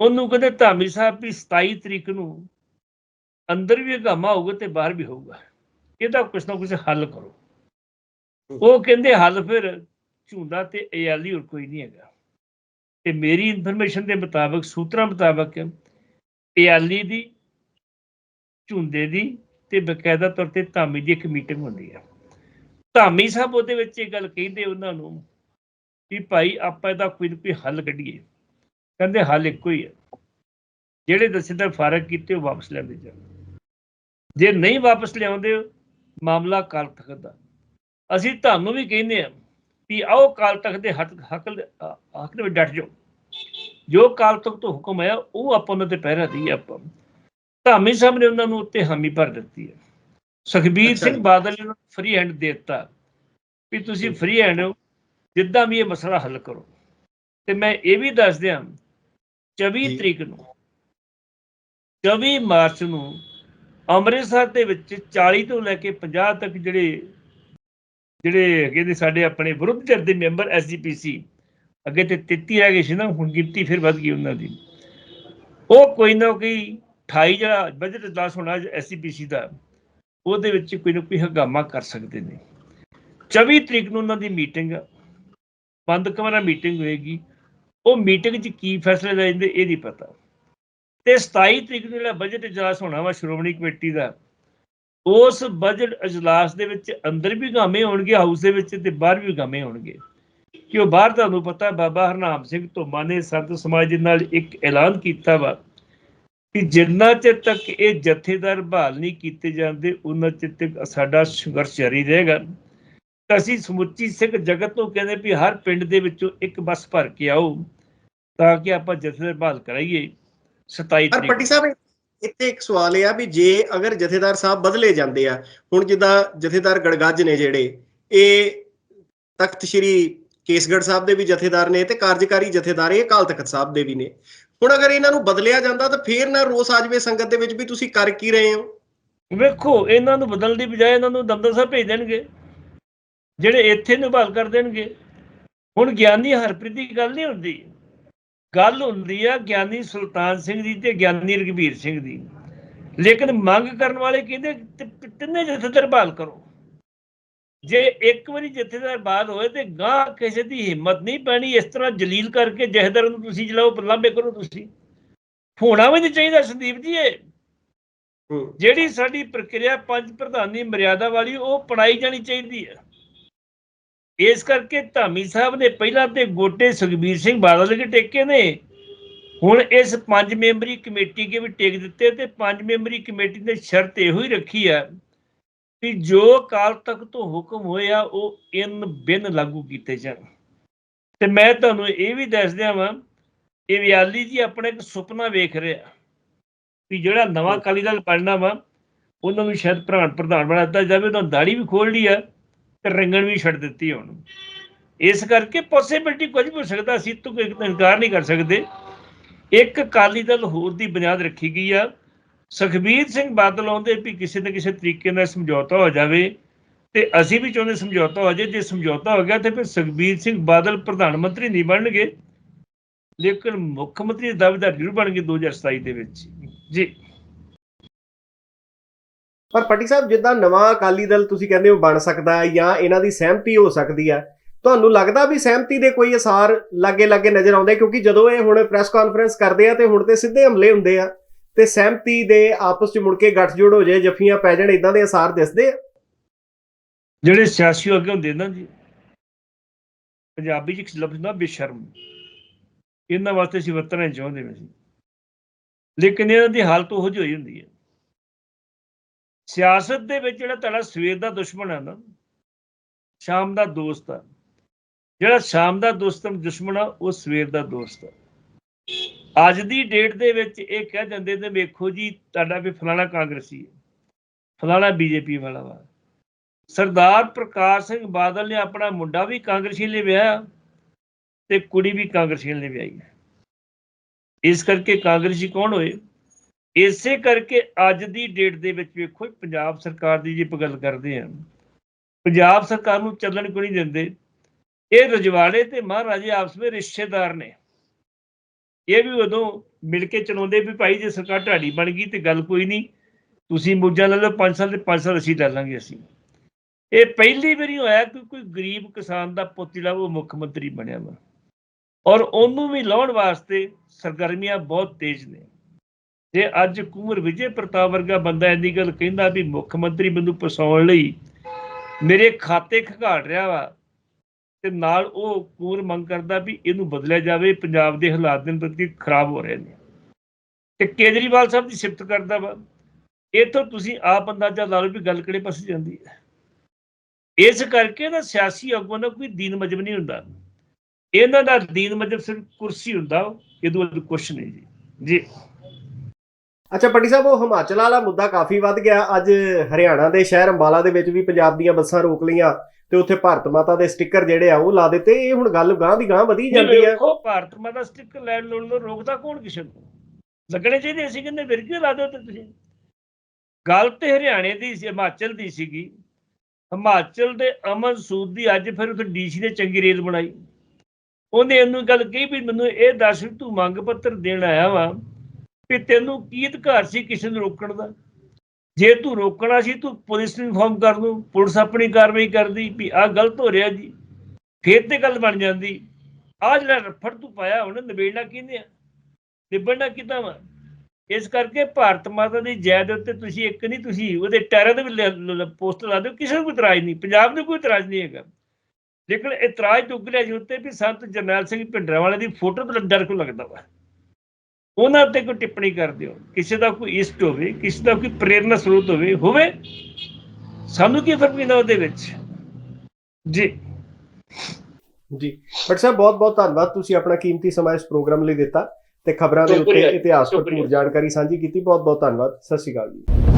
ਉਹਨੂੰ ਕਹਿੰਦੇ ਧਾਮੀ ਸਾਹਿਬ ਵੀ 27 ਤਰੀਕ ਨੂੰ ਅੰਦਰ ਵੀ ਹਗਾਮਾ ਹੋਊਗਾ ਤੇ ਬਾਹਰ ਵੀ ਹੋਊਗਾ। ਇਹਦਾ ਕੁਛ ਨਾ ਕੁਛ ਹੱਲ ਕਰੋ। ਉਹ ਕਹਿੰਦੇ ਹੱਲ ਫਿਰ ਝੁੰਦਾ ਤੇ ਇਆਲੀ ਹੋਰ ਕੋਈ ਨਹੀਂ ਹੈਗਾ। ਤੇ ਮੇਰੀ ਇਨਫੋਰਮੇਸ਼ਨ ਦੇ ਮੁਤਾਬਕ, ਸੂਤਰਾਂ ਮੁਤਾਬਕ ਇਆਲੀ ਦੀ ਝੁੰਦੇ ਦੀ ਤੇ ਬਕਾਇਦਾ ਤੌਰ ਤੇ ਧਾਮੀ ਦੀ ਇੱਕ ਮੀਟਿੰਗ ਹੁੰਦੀ ਹੈ ਧਾਮੀ ਸਾਹਿਬ ਉਹਦੇ ਵਿੱਚ ਇਹ ਗੱਲ ਕਹਿੰਦੇ ਉਹਨਾਂ ਨੂੰ ਵੀ ਭਾਈ ਆਪਾਂ ਇਹਦਾ ਕੋਈ ਨਾ ਕੋਈ ਹੱਲ ਕੱਢੀਏ। ਕਹਿੰਦੇ ਹੱਲ ਇੱਕੋ ਹੀ ਹੈ ਜਿਹੜੇ ਦਸਿੰਦਰ ਫਾਰਕ ਕੀਤੇ ਉਹ ਵਾਪਸ ਲੈਂਦੇ ਜਾ ਜੇ ਨਹੀਂ ਵਾਪਸ ਲਿਆਉਂਦੇ, ਮਾਮਲਾ ਕਾਲ ਤਖਤ ਦਾ। ਅਸੀਂ ਤੁਹਾਨੂੰ ਵੀ ਕਹਿੰਦੇ ਆ ਵੀ ਆਓ ਕਾਲ ਤਖਤ ਦੇ ਹੱਕ ਹੱਕ ਹੱਕ ਦੇ ਵਿੱਚ ਡਟ ਜਾਓ। ਜੋ ਕਾਲ ਤਖਤ ਤੋਂ ਹੁਕਮ ਆਇਆ ਉਹ ਆਪਾਂ ਉਹਨਾਂ ਤੇ ਪਹਿਰਾ ਦਈਏ ਆਪਾਂ ਧਾਮੀ ਸਾਹਿਬ ਨੇ ਉਹਨਾਂ ਨੂੰ ਉੱਤੇ ਹਾਮੀ ਭਰ ਦਿੱਤੀ ਹੈ ਸੁਖਬੀਰ ਸਿੰਘ। ਬਾਦਲ ਨੇ ਫ੍ਰੀ ਹੈਂਡ ਦੇ ਦਿੱਤਾ ਵੀ ਤੁਸੀਂ ਫ੍ਰੀ ਹੈਂਡ ਹੋ ਜਿੱਦਾਂ ਵੀ ਇਹ ਮਸਲਾ ਹੱਲ ਕਰੋ ਤੇ ਮੈਂ ਇਹ ਵੀ ਦੱਸ ਦਿਆਂ 24 ਜੀ। ਤਰੀਕ ਨੂੰ 24 ਮਾਰਚ ਨੂੰ ਅੰਮ੍ਰਿਤਸਰ ਦੇ ਵਿੱਚ 40 ਤੋਂ ਲੈ ਕੇ 50 ਤੱਕ ਜਿਹੜੇ ਜਿਹੜੇ ਹੈਗੇ ਨੇ ਸਾਡੇ ਆਪਣੇ ਵਿਰੁੱਧ ਧਿਰ ਦੇ ਮੈਂਬਰ ਐਸਜੀਪੀਸੀ ਅੱਗੇ ਤੇ 33 ਰਹਿ ਗਏ ਸੀ ਨਾ, ਹੁਣ ਗਿਣਤੀ ਫਿਰ ਵੱਧ ਗਈ ਉਹਨਾਂ ਦੀ। ਉਹ ਕੋਈ ਨਾ ਕੋਈ 28 ਜਿਹੜਾ ਬਜਟ ਇਜਲਾਸ ਹੋਣਾ ਐਸਜੀਪੀਸੀ ਦਾ, ਉਹਦੇ ਵਿੱਚ ਕੋਈ ਨਾ ਕੋਈ ਹੰਗਾਮਾ ਕਰ ਸਕਦੇ ਨੇ। 24 ਤਰੀਕ ਨੂੰ ਉਹਨਾਂ ਦੀ ਮੀਟਿੰਗ ਬੰਦ ਕਮਰਾ ਮੀਟਿੰਗ ਹੋਏਗੀ। ਉਹ ਮੀਟਿੰਗ 'ਚ ਕੀ ਫੈਸਲੇ ਲੈ ਜਾਂਦੇ, ਇਹ ਨਹੀਂ ਪਤਾ। ਤੇ 27 ਤਰੀਕ ਨੂੰ ਜਿਹੜਾ ਬਜਟ ਇਜਲਾਸ ਹੋਣਾ ਵਾ, ਸ਼੍ਰੋਮਣੀ ਕਮੇਟੀ ਦਾ, ਉਸ ਬਜਟ ਇਜਲਾਸ ਦੇ ਵਿੱਚ ਅੰਦਰ ਵੀ ਗਾਮੇ ਹੋਣਗੇ ਹਾਊਸ ਦੇ ਵਿੱਚ ਤੇ ਬਾਹਰ ਵੀ ਗਾਮੇ ਹੋਣਗੇ। ਕਿ ਉਹ ਬਾਹਰ ਤੁਹਾਨੂੰ ਪਤਾ ਬਾਬਾ ਹਰਨਾਮ ਸਿੰਘ ਧੋਮਾ ਨੇ ਸੰਤ ਸਮਾਜ ਦੇ ਨਾਲ ਇੱਕ ਐਲਾਨ ਕੀਤਾ ਵਾ ਕਿ ਜਿੰਨਾ ਚਿਰ ਤੱਕ ਇਹ ਜਥੇਦਾਰ ਬਹਾਲ ਨਹੀਂ ਕੀਤੇ ਜਾਂਦੇ ਉਹਨਾਂ ਚਿਰ ਤੱਕ ਸਾਡਾ ਸੰਘਰਸ਼ ਜਾਰੀ ਰਹੇਗਾ। ਤਾਂ ਅਸੀਂ ਸਮੁੱਚੀ ਸਿੱਖ ਜਗਤ ਨੂੰ ਕਹਿੰਦੇ ਵੀ ਹਰ ਪਿੰਡ ਦੇ ਵਿੱਚੋਂ ਇੱਕ ਬੱਸ ਭਰ ਕੇ ਆਓ ਤਾਂ ਕਿ ਆਪਾਂ ਜਥੇਦਾਰ ਬਹਾਲ ਕਰਾਈਏ। 27 ਪਰ ਤਰੀਕ ਪੱਟੀ ਸਾਹਿਬ ਇੱਥੇ ਇੱਕ ਸਵਾਲ ਇਹ ਆ ਵੀ ਜੇ ਅਗਰ ਜਥੇਦਾਰ ਸਾਹਿਬ ਬਦਲੇ ਜਾਂਦੇ ਆ ਹੁਣ ਜਿੱਦਾਂ ਜਥੇਦਾਰ ਗੜਗੱਜ ਨੇ ਜਿਹੜੇ ਇਹ ਤਖਤ ਸ੍ਰੀ ਕੇਸਗੜ੍ਹ ਸਾਹਿਬ ਦੇ ਵੀ ਜਥੇਦਾਰ ਨੇ ਤੇ ਕਾਰਜਕਾਰੀ ਜਥੇਦਾਰ ਇਹ ਅਕਾਲ ਤਖਤ ਸਾਹਿਬ ਦੇ ਵੀ ਨੇ। ਹੁਣ ਅਗਰ ਇਹਨਾਂ ਨੂੰ ਬਦਲਿਆ ਜਾਂਦਾ ਤਾਂ ਫੇਰ ਨਾ ਰੋਸ ਆ ਸੰਗਤ ਦੇ ਵਿੱਚ ਵੀ ਤੁਸੀਂ ਕਰ ਕੀ ਰਹੇ ਹੋ? ਵੇਖੋ, ਇਹਨਾਂ ਨੂੰ ਬਦਲਣ ਦੀ ਬਜਾਏ ਇਹਨਾਂ ਨੂੰ ਦਮਦਮਾ ਸਾਹਿਬ ਭੇਜ ਦੇਣਗੇ। ਜਿਹੜੇ ਇੱਥੇ ਨੂੰ ਬਹਾਲ ਕਰ ਦੇਣਗੇ। ਹੁਣ ਗਿਆਨੀ ਹਰਪ੍ਰੀਤ ਦੀ ਗੱਲ ਨਹੀਂ ਹੁੰਦੀ। ਗੱਲ ਹੁੰਦੀ ਆ ਗਿਆਨੀ ਸੁਲਤਾਨ ਸਿੰਘ ਦੀ ਤੇ ਗਿਆਨੀ ਰਘਬੀਰ ਸਿੰਘ ਦੀ। ਲੇਕਿਨ ਮੰਗ ਕਰਨ ਵਾਲੇ ਕਹਿੰਦੇ ਤ- ਤਿੰਨੇ ਜਥੇਦਾਰ ਬਹਾਲ ਕਰੋ। ਜੇ ਇੱਕ ਵਾਰੀ ਜਥੇਦਾਰ ਬਾਦ ਹੋਏ ਤੇ ਗਾਂ ਕਿਸੇ ਦੀ ਹਿੰਮਤ ਨਹੀਂ ਪੈਣੀ ਇਸ ਤਰ੍ਹਾਂ ਜਲੀਲ ਕਰਕੇ ਜਥੇਦਾਰ ਨੂੰ ਤੁਸੀਂ ਜਲਾਓ ਲਾਂਬੇ ਕਰੋ ਤੁਸੀਂ। ਹੋਣਾ ਵੀ ਨਹੀਂ ਚਾਹੀਦਾ ਸੰਦੀਪ ਜੀ ਇਹ। ਜਿਹੜੀ ਸਾਡੀ ਪ੍ਰਕਿਰਿਆ ਪੰਜ ਪ੍ਰਧਾਨੀ ਮਰਿਆਦਾ ਵਾਲੀ ਉਹ ਪੜਾਈ ਜਾਣੀ ਚਾਹੀਦੀ ਹੈ। ਇਸ ਕਰਕੇ ਧਾਮੀ ਸਾਹਿਬ ਨੇ ਪਹਿਲਾਂ ਤੇ ਗੋਟੇ ਸੁਖਬੀਰ ਸਿੰਘ ਬਾਦਲ ਦੇ ਟੇਕੇ ਨੇ। ਹੁਣ ਇਸ ਪੰਜ ਮੈਂਬਰੀ ਕਮੇਟੀ ਕੇ ਵੀ ਟੇਕ ਦਿੱਤੇ ਤੇ ਪੰਜ ਮੈਂਬਰੀ ਕਮੇਟੀ ਨੇ ਸ਼ਰਤ ਇਹੋ ਹੀ ਰੱਖੀ ਹੈ ਕਿ ਜੋ ਕਾਲ ਤੱਕ ਤੋਂ ਹੁਕਮ ਹੋਇਆ ਉਹ ਇਨ ਬਿਨ ਲਾਗੂ ਕੀਤੇ ਜਾਣ। ਤੇ ਮੈਂ ਤੁਹਾਨੂੰ ਇਹ ਵੀ ਦੱਸ ਦਿਆਂ ਵਾਂ ਇਹ ਵਿਆਲੀ ਜੀ ਆਪਣਾ ਇੱਕ ਸੁਪਨਾ ਵੇਖ ਰਿਹਾ ਵੀ ਜਿਹੜਾ ਨਵਾਂ ਅਕਾਲੀ ਦਲ ਬਣਨਾ ਵਾ ਉਹਨਾਂ ਨੂੰ ਸ਼ਾਇਦ ਪ੍ਰਧਾਨ ਪ੍ਰਧਾਨ ਬਣਾ ਦਿੱਤਾ ਜਾਵੇ ਉਹਨਾਂ ਦਾੜੀ ਵੀ ਖੋਲ ਲਈ ਆ ਤੇ ਰੰਗਣ ਵੀ ਛੱਡ ਦਿੱਤੀ ਹੁਣ ਇਸ ਕਰਕੇ ਪੋਸਿਬਿਲਿਟੀ ਕੁਝ ਵੀ ਹੋ ਸਕਦਾ ਅਸੀਂ ਤੋਂ ਕੋਈ ਇਨਕਾਰ ਨਹੀਂ ਕਰ ਸਕਦੇ। ਇੱਕ ਅਕਾਲੀ ਦਲ ਹੋਰ ਦੀ ਬੁਨਿਆਦ ਰੱਖੀ ਗਈ ਆ ਸੁਖਬੀਰ ਸਿੰਘ ਬਾਦਲ ਆਉਂਦੇ ਵੀ ਕਿਸੇ ਨਾ ਕਿਸੇ ਤਰੀਕੇ ਨਾਲ ਸਮਝੌਤਾ ਹੋ ਜਾਵੇ ਤੇ ਅਸੀਂ ਵੀ ਚਾਹੁੰਦੇ ਸਮਝੌਤਾ ਹੋ ਜਾਏ ਜੇ ਸਮਝੌਤਾ ਹੋ ਗਿਆ ਤੇ ਫਿਰ ਸੁਖਬੀਰ ਸਿੰਘ ਬਾਦਲ ਪ੍ਰਧਾਨ ਮੰਤਰੀ ਨਹੀਂ ਬਣਨਗੇ। ਲੇਕਿਨ ਮੁੱਖ ਮੰਤਰੀ ਦਾਅਵੇਦਾਰ ਜ਼ਰੂਰ ਬਣਨਗੇ 2027 ਦੇ ਵਿੱਚ। ਜੀ। ਪਰ ਪੱਟੀ ਸਾਹਿਬ, ਜਿੱਦਾਂ ਨਵਾਂ ਅਕਾਲੀ ਦਲ ਤੁਸੀਂ ਕਹਿੰਦੇ ਹੋ ਬਣ ਸਕਦਾ ਜਾਂ ਇਹਨਾਂ ਦੀ ਸਹਿਮਤੀ ਹੋ ਸਕਦੀ ਹੈ, ਤੁਹਾਨੂੰ ਲੱਗਦਾ ਵੀ ਸਹਿਮਤੀ ਦੇ ਕੋਈ ਅਸਾਰ ਲਾਗੇ ਲਾਗੇ ਨਜ਼ਰ ਆਉਂਦੇ? ਕਿਉਂਕਿ ਜਦੋਂ ਇਹ ਹੁਣ ਪ੍ਰੈਸ ਕਾਨਫਰੰਸ ਕਰਦੇ ਆ ਤੇ ਹੁਣ ਤੇ ਸਿੱਧੇ ਹਮਲੇ ਹੁੰਦੇ ਆ ਤੇ ਸਹਿਮਤੀ ਦੇ ਆਪਸ ਵਿੱਚ ਮੁੜ ਕੇ ਗੱਠਜੋੜ ਹੋ ਜਾਏ, ਜੱਫੀਆਂ ਪੈ ਜਾਣ ਇਦਾਂ ਦੇ ਅਸਾਰ ਦਿਸਦੇ ਆ? ਜਿਹੜੇ ਸਿਆਸੀ ਅੱਗੇ ਹੁੰਦੇ ਨਾ ਜੀ, ਪੰਜਾਬੀ ਚ ਇੱਕ ਲਫ਼ਜ਼ ਨਾ ਬੇਸ਼ਰਮ। ਇਹਨਾਂ ਵਾਸਤੇ ਅਸੀਂ ਵਰਤਣਾ ਨਹੀਂ ਚਾਹੁੰਦੇ ਵੈਸੇ। ਲੇਕਿਨ ਇਹਨਾਂ ਦੀ ਹਾਲਤ ਉਹ ਜਿਹੀ ਹੋਈ ਹੁੰਦੀ ਹੈ। ਸਿਆਸਤ ਦੇ ਵਿੱਚ ਜਿਹੜਾ ਤੁਹਾਡਾ ਸਵੇਰ ਦਾ ਦੁਸ਼ਮਣ ਹੈ ਨਾ, ਸ਼ਾਮ ਦਾ ਦੋਸਤ ਆ ਜਿਹੜਾ ਸ਼ਾਮ ਦਾ ਦੋਸਤ ਦੁਸ਼ਮਣ ਆ, ਉਹ ਸਵੇਰ ਦਾ ਦੋਸਤ ਆ ਅੱਜ ਦੀ ਡੇਟ ਦੇ ਵਿੱਚ ਇਹ ਕਹਿ ਜਾਂਦੇ ਨੇ, ਵੇਖੋ ਜੀ, ਤੁਹਾਡਾ ਵੀ ਫਲਾਣਾ ਕਾਂਗਰਸੀ ਹੈ, ਫਲਾਣਾ ਬੀਜੇਪੀ ਵਾਲਾ ਵਾ। ਸਰਦਾਰ ਪ੍ਰਕਾਸ਼ ਸਿੰਘ ਬਾਦਲ ਨੇ ਆਪਣਾ ਮੁੰਡਾ ਵੀ ਕਾਂਗਰਸੀ ਲਈ ਵਿਆਹਿਆ ਤੇ ਕੁੜੀ ਵੀ ਕਾਂਗਰਸੀ ਲਈ ਵਿਆਹੀ ਇਸ ਕਰਕੇ ਕਾਂਗਰਸੀ ਕੌਣ ਹੋਏ? ਇਸੇ ਕਰਕੇ ਅੱਜ ਦੀ ਡੇਟ ਦੇ ਵਿੱਚ ਵੇਖੋ ਪੰਜਾਬ ਸਰਕਾਰ ਦੀ ਜੇ ਆਪਾਂ ਗੱਲ ਕਰਦੇ ਹਾਂ, ਪੰਜਾਬ ਸਰਕਾਰ ਨੂੰ ਚੱਲਣ ਕਿਉਂ ਨਹੀਂ ਦਿੰਦੇ? ਇਹ ਰਜਵਾੜੇ ਤੇ ਮਹਾਰਾਜੇ ਆਪਸ ਵਿੱਚ ਰਿਸ਼ਤੇਦਾਰ ਨੇ। ਇਹ ਵੀ ਉਦੋਂ ਮਿਲ ਕੇ ਚਲਾਉਂਦੇ ਵੀ ਭਾਈ ਜੇ ਸਰਕਾਰ ਢਾਡੀ ਬਣ ਗਈ ਤੇ ਗੱਲ ਕੋਈ ਨਹੀਂ, ਤੁਸੀਂ ਮੋਜਾਂ ਲੈ ਲਓ 5 ਸਾਲ ਤੇ 5 ਸਾਲ ਅਸੀਂ ਲੈ ਲਾਂਗੇ ਅਸੀਂ। ਇਹ ਪਹਿਲੀ ਵਾਰੀ ਹੋਇਆ ਕਿ ਕੋਈ ਗਰੀਬ ਕਿਸਾਨ ਦਾ ਪੁੱਤ ਜਿਹੜਾ ਉਹ ਮੁੱਖ ਮੰਤਰੀ ਬਣਿਆ ਵਾ। ਔਰ ਉਹਨੂੰ ਵੀ ਲਾਉਣ ਵਾਸਤੇ ਸਰਗਰਮੀਆਂ ਬਹੁਤ ਤੇਜ਼ ਨੇ। ਜੇ ਅੱਜ ਕੁੰਵਰ ਵਿਜੇ ਪ੍ਰਤਾਪ ਵਰਗਾ ਬੰਦਾ ਇੰਨੀ ਗੱਲ ਕਹਿੰਦਾ ਵੀ ਮੁੱਖ ਮੰਤਰੀ ਮੈਨੂੰ ਪਸਾਉਣ ਲਈ ਮੇਰੇ ਖਾਤੇ ਖਗਾੜ ਰਿਹਾ ਵਾ ਤੇ ਨਾਲ ਉਹ ਕੁੰਵਰ ਮੰਗ ਕਰਦਾ ਵੀ ਇਹਨੂੰ ਬਦਲਿਆ ਜਾਵੇ, ਪੰਜਾਬ ਦੇ ਹਾਲਾਤ ਦਿਨ ਪ੍ਰਤੀ ਖਰਾਬ ਹੋ ਰਹੇ ਨੇ। ਤੇ ਕੇਜਰੀਵਾਲ ਸਾਹਿਬ ਦੀ ਸਿਫਤ ਕਰਦਾ ਵਾ, ਇਥੋਂ ਤੁਸੀਂ ਆਪ ਅੰਦਾਜ਼ਾ ਲਾ ਲਓ ਵੀ ਗੱਲ ਕਿਹੜੇ ਪਾਸੇ ਜਾਂਦੀ ਹੈ। ਇਸ ਕਰਕੇ ਨਾ ਸਿਆਸੀ ਆਗੂਆਂ ਦਾ ਕੋਈ ਦੀਨ ਮਜਬ ਨਹੀਂ ਹੁੰਦਾ। ਇਹਨਾਂ ਦਾ ਦੀਨ ਮਜਬ ਸਿਰਫ ਕੁਰਸੀ ਹੁੰਦਾ, ਇਹਦੋਂ ਕੁਛ ਨਹੀਂ ਜੀ। ਜੀ। ਅੱਛਾ ਪੱਟੀ ਸਾਹਿਬ, ਉਹ ਹਿਮਾਚਲ ਵਾਲਾ ਮੁੱਦਾ ਕਾਫੀ ਵੱਧ ਗਿਆ। ਅੱਜ ਹਰਿਆਣਾ ਦੇ ਸ਼ਹਿਰ ਅੰਬਾਲਾ ਦੇ ਵਿੱਚ ਵੀ ਪੰਜਾਬ ਦੀਆਂ ਬੱਸਾਂ ਰੋਕ ਲਈਆਂ। ਤੇ ਉੱਥੇ ਭਾਰਤ ਮਾਤਾ ਦੇ ਸਟicker ਜਿਹੜੇ ਆ ਉਹ ਲਾ ਦਿੱਤੇ। ਇਹ ਹੁਣ ਗੱਲ ਗਾਂ ਦੀ ਗਾਂ ਵਧੀ ਜਾਂਦੀ ਹੈ। ਵੇਖੋ ਭਾਰਤ ਮਾਤਾ ਸਟicker ਲੈਣ ਲੋਣ ਨੂੰ ਰੋਕਦਾ ਕੌਣ ਕਿਸੇ ਨੂੰ? ਲੱਗਣੇ ਚਾਹੀਦੇ ਅਸੀਂ ਕਹਿੰਦੇ ਵਿਰਗੇ ਲਾ ਦਿਓ ਤੇ ਤੁਸੀਂ? ਗੱਲ ਤੇ ਹਰਿਆਣੇ ਦੀ ਸੀ ਹਿਮਾਚਲ ਦੀ ਸੀਗੀ। ਹਿਮਾਚਲ ਦੇ ਅਮਨ ਸੂਦ ਦੀ ਅੱਜ ਫਿਰ ਉੱਥੇ ਡੀਸੀ ਨੇ ਚੰਗੀ ਰੇਲ ਬਣਾਈ। ਉਹਨੇ ਇਹਨੂੰ ਗੱਲ ਕਹੀ ਵੀ ਮੈਨੂੰ ਇਹ ਦੱਸ ਤੂੰ ਮੰਗ ਪੱਤਰ ਦੇਣ ਆਇਆ ਵਾ ਵੀ ਤੈਨੂੰ ਕੀ ਅਧਿਕਾਰ ਸੀ ਕਿਸੇ ਨੂੰ ਰੋਕਣ ਦਾ? ਜੇ ਤੂੰ ਰੋਕਣਾ ਸੀ, ਤੂੰ ਪੁਲਿਸ ਨੂੰ ਇਨਫੋਰਮ ਕਰ ਦੂੰ, ਪੁਲਿਸ ਆਪਣੀ ਕਾਰਵਾਈ ਕਰਦੀ ਵੀ ਆਹ ਗਲਤ ਹੋ ਰਿਹਾ ਜੀ, ਫੇਰ ਤੇ ਗੱਲ ਬਣ ਜਾਂਦੀ। ਆ ਜਿਹੜਾ ਰਫੜ ਤੂੰ ਪਾਇਆ, ਉਹਨੇ ਨਿਬੇੜਨਾ ਕਿਹਨੇ ਆ? ਨਿਬੜਨਾ ਕਿੱਦਾਂ ਵਾ? ਇਸ ਕਰਕੇ ਭਾਰਤ ਮਾਤਾ ਦੀ ਜੈ ਦੇ ਉੱਤੇ ਤੁਸੀਂ ਇੱਕ ਨਹੀਂ, ਤੁਸੀਂ ਉਹਦੇ ਟੈਰਾਂ ਦੇ ਵੀ ਪੋਸਟ ਲਾ ਦਿਓ, ਕਿਸੇ ਨੂੰ ਕੋਈ ਇਤਰਾਜ਼ ਨਹੀਂ, ਪੰਜਾਬ ਨੂੰ ਕੋਈ ਇਤਰਾਜ਼ ਨਹੀਂ ਹੈਗਾ। ਲੇਕਿਨ ਇਤਰਾਜ਼ ਤੋਂ ਉੱਗਲਿਆ ਜੀ ਉੱਤੇ ਵੀ ਸੰਤ ਜਰਨੈਲ ਸਿੰਘ ਭਿੰਡਰਾਂਵਾਲੇ ਦੀ ਫੋਟੋ ਤੋਂ ਡਰ ਕਿਉਂ ਲੱਗਦਾ ਵਾ? ਉਹਨਾਂ ਉੱਤੇ ਕੋਈ ਟਿੱਪਣੀ ਕਰ ਦਿਓ। ਕਿਸੇ ਦਾ ਕੋਈ ਇਸ਼ਟ ਹੋਵੇ ਕਿਸੇ ਦਾ ਕੋਈ ਪ੍ਰੇਰਨਾ ਸਰੋਤ ਹੋਵੇ ਹੋਵੇ ਸਾਨੂੰ ਕੀ ਫ਼ਰਕ ਪੈਂਦਾ ਉਹਦੇ ਵਿੱਚ? ਜੀ। ਜੀ। ਬਟ ਸਾਹਿਬ ਬਹੁਤ ਬਹੁਤ ਧੰਨਵਾਦ। ਤੁਸੀਂ ਆਪਣਾ ਕੀਮਤੀ ਸਮਾਂ ਇਸ ਪ੍ਰੋਗਰਾਮ ਲਈ ਦਿੱਤਾ ਤੇ ਖਬਰਾਂ ਦੇ ਉੱਤੇ ਇਤਿਹਾਸ। ਭਰਪੂਰ ਜਾਣਕਾਰੀ ਸਾਂਝੀ ਕੀਤੀ। ਬਹੁਤ ਬਹੁਤ ਧੰਨਵਾਦ। ਸਤਿ ਸ਼੍ਰੀ ਅਕਾਲ ਜੀ।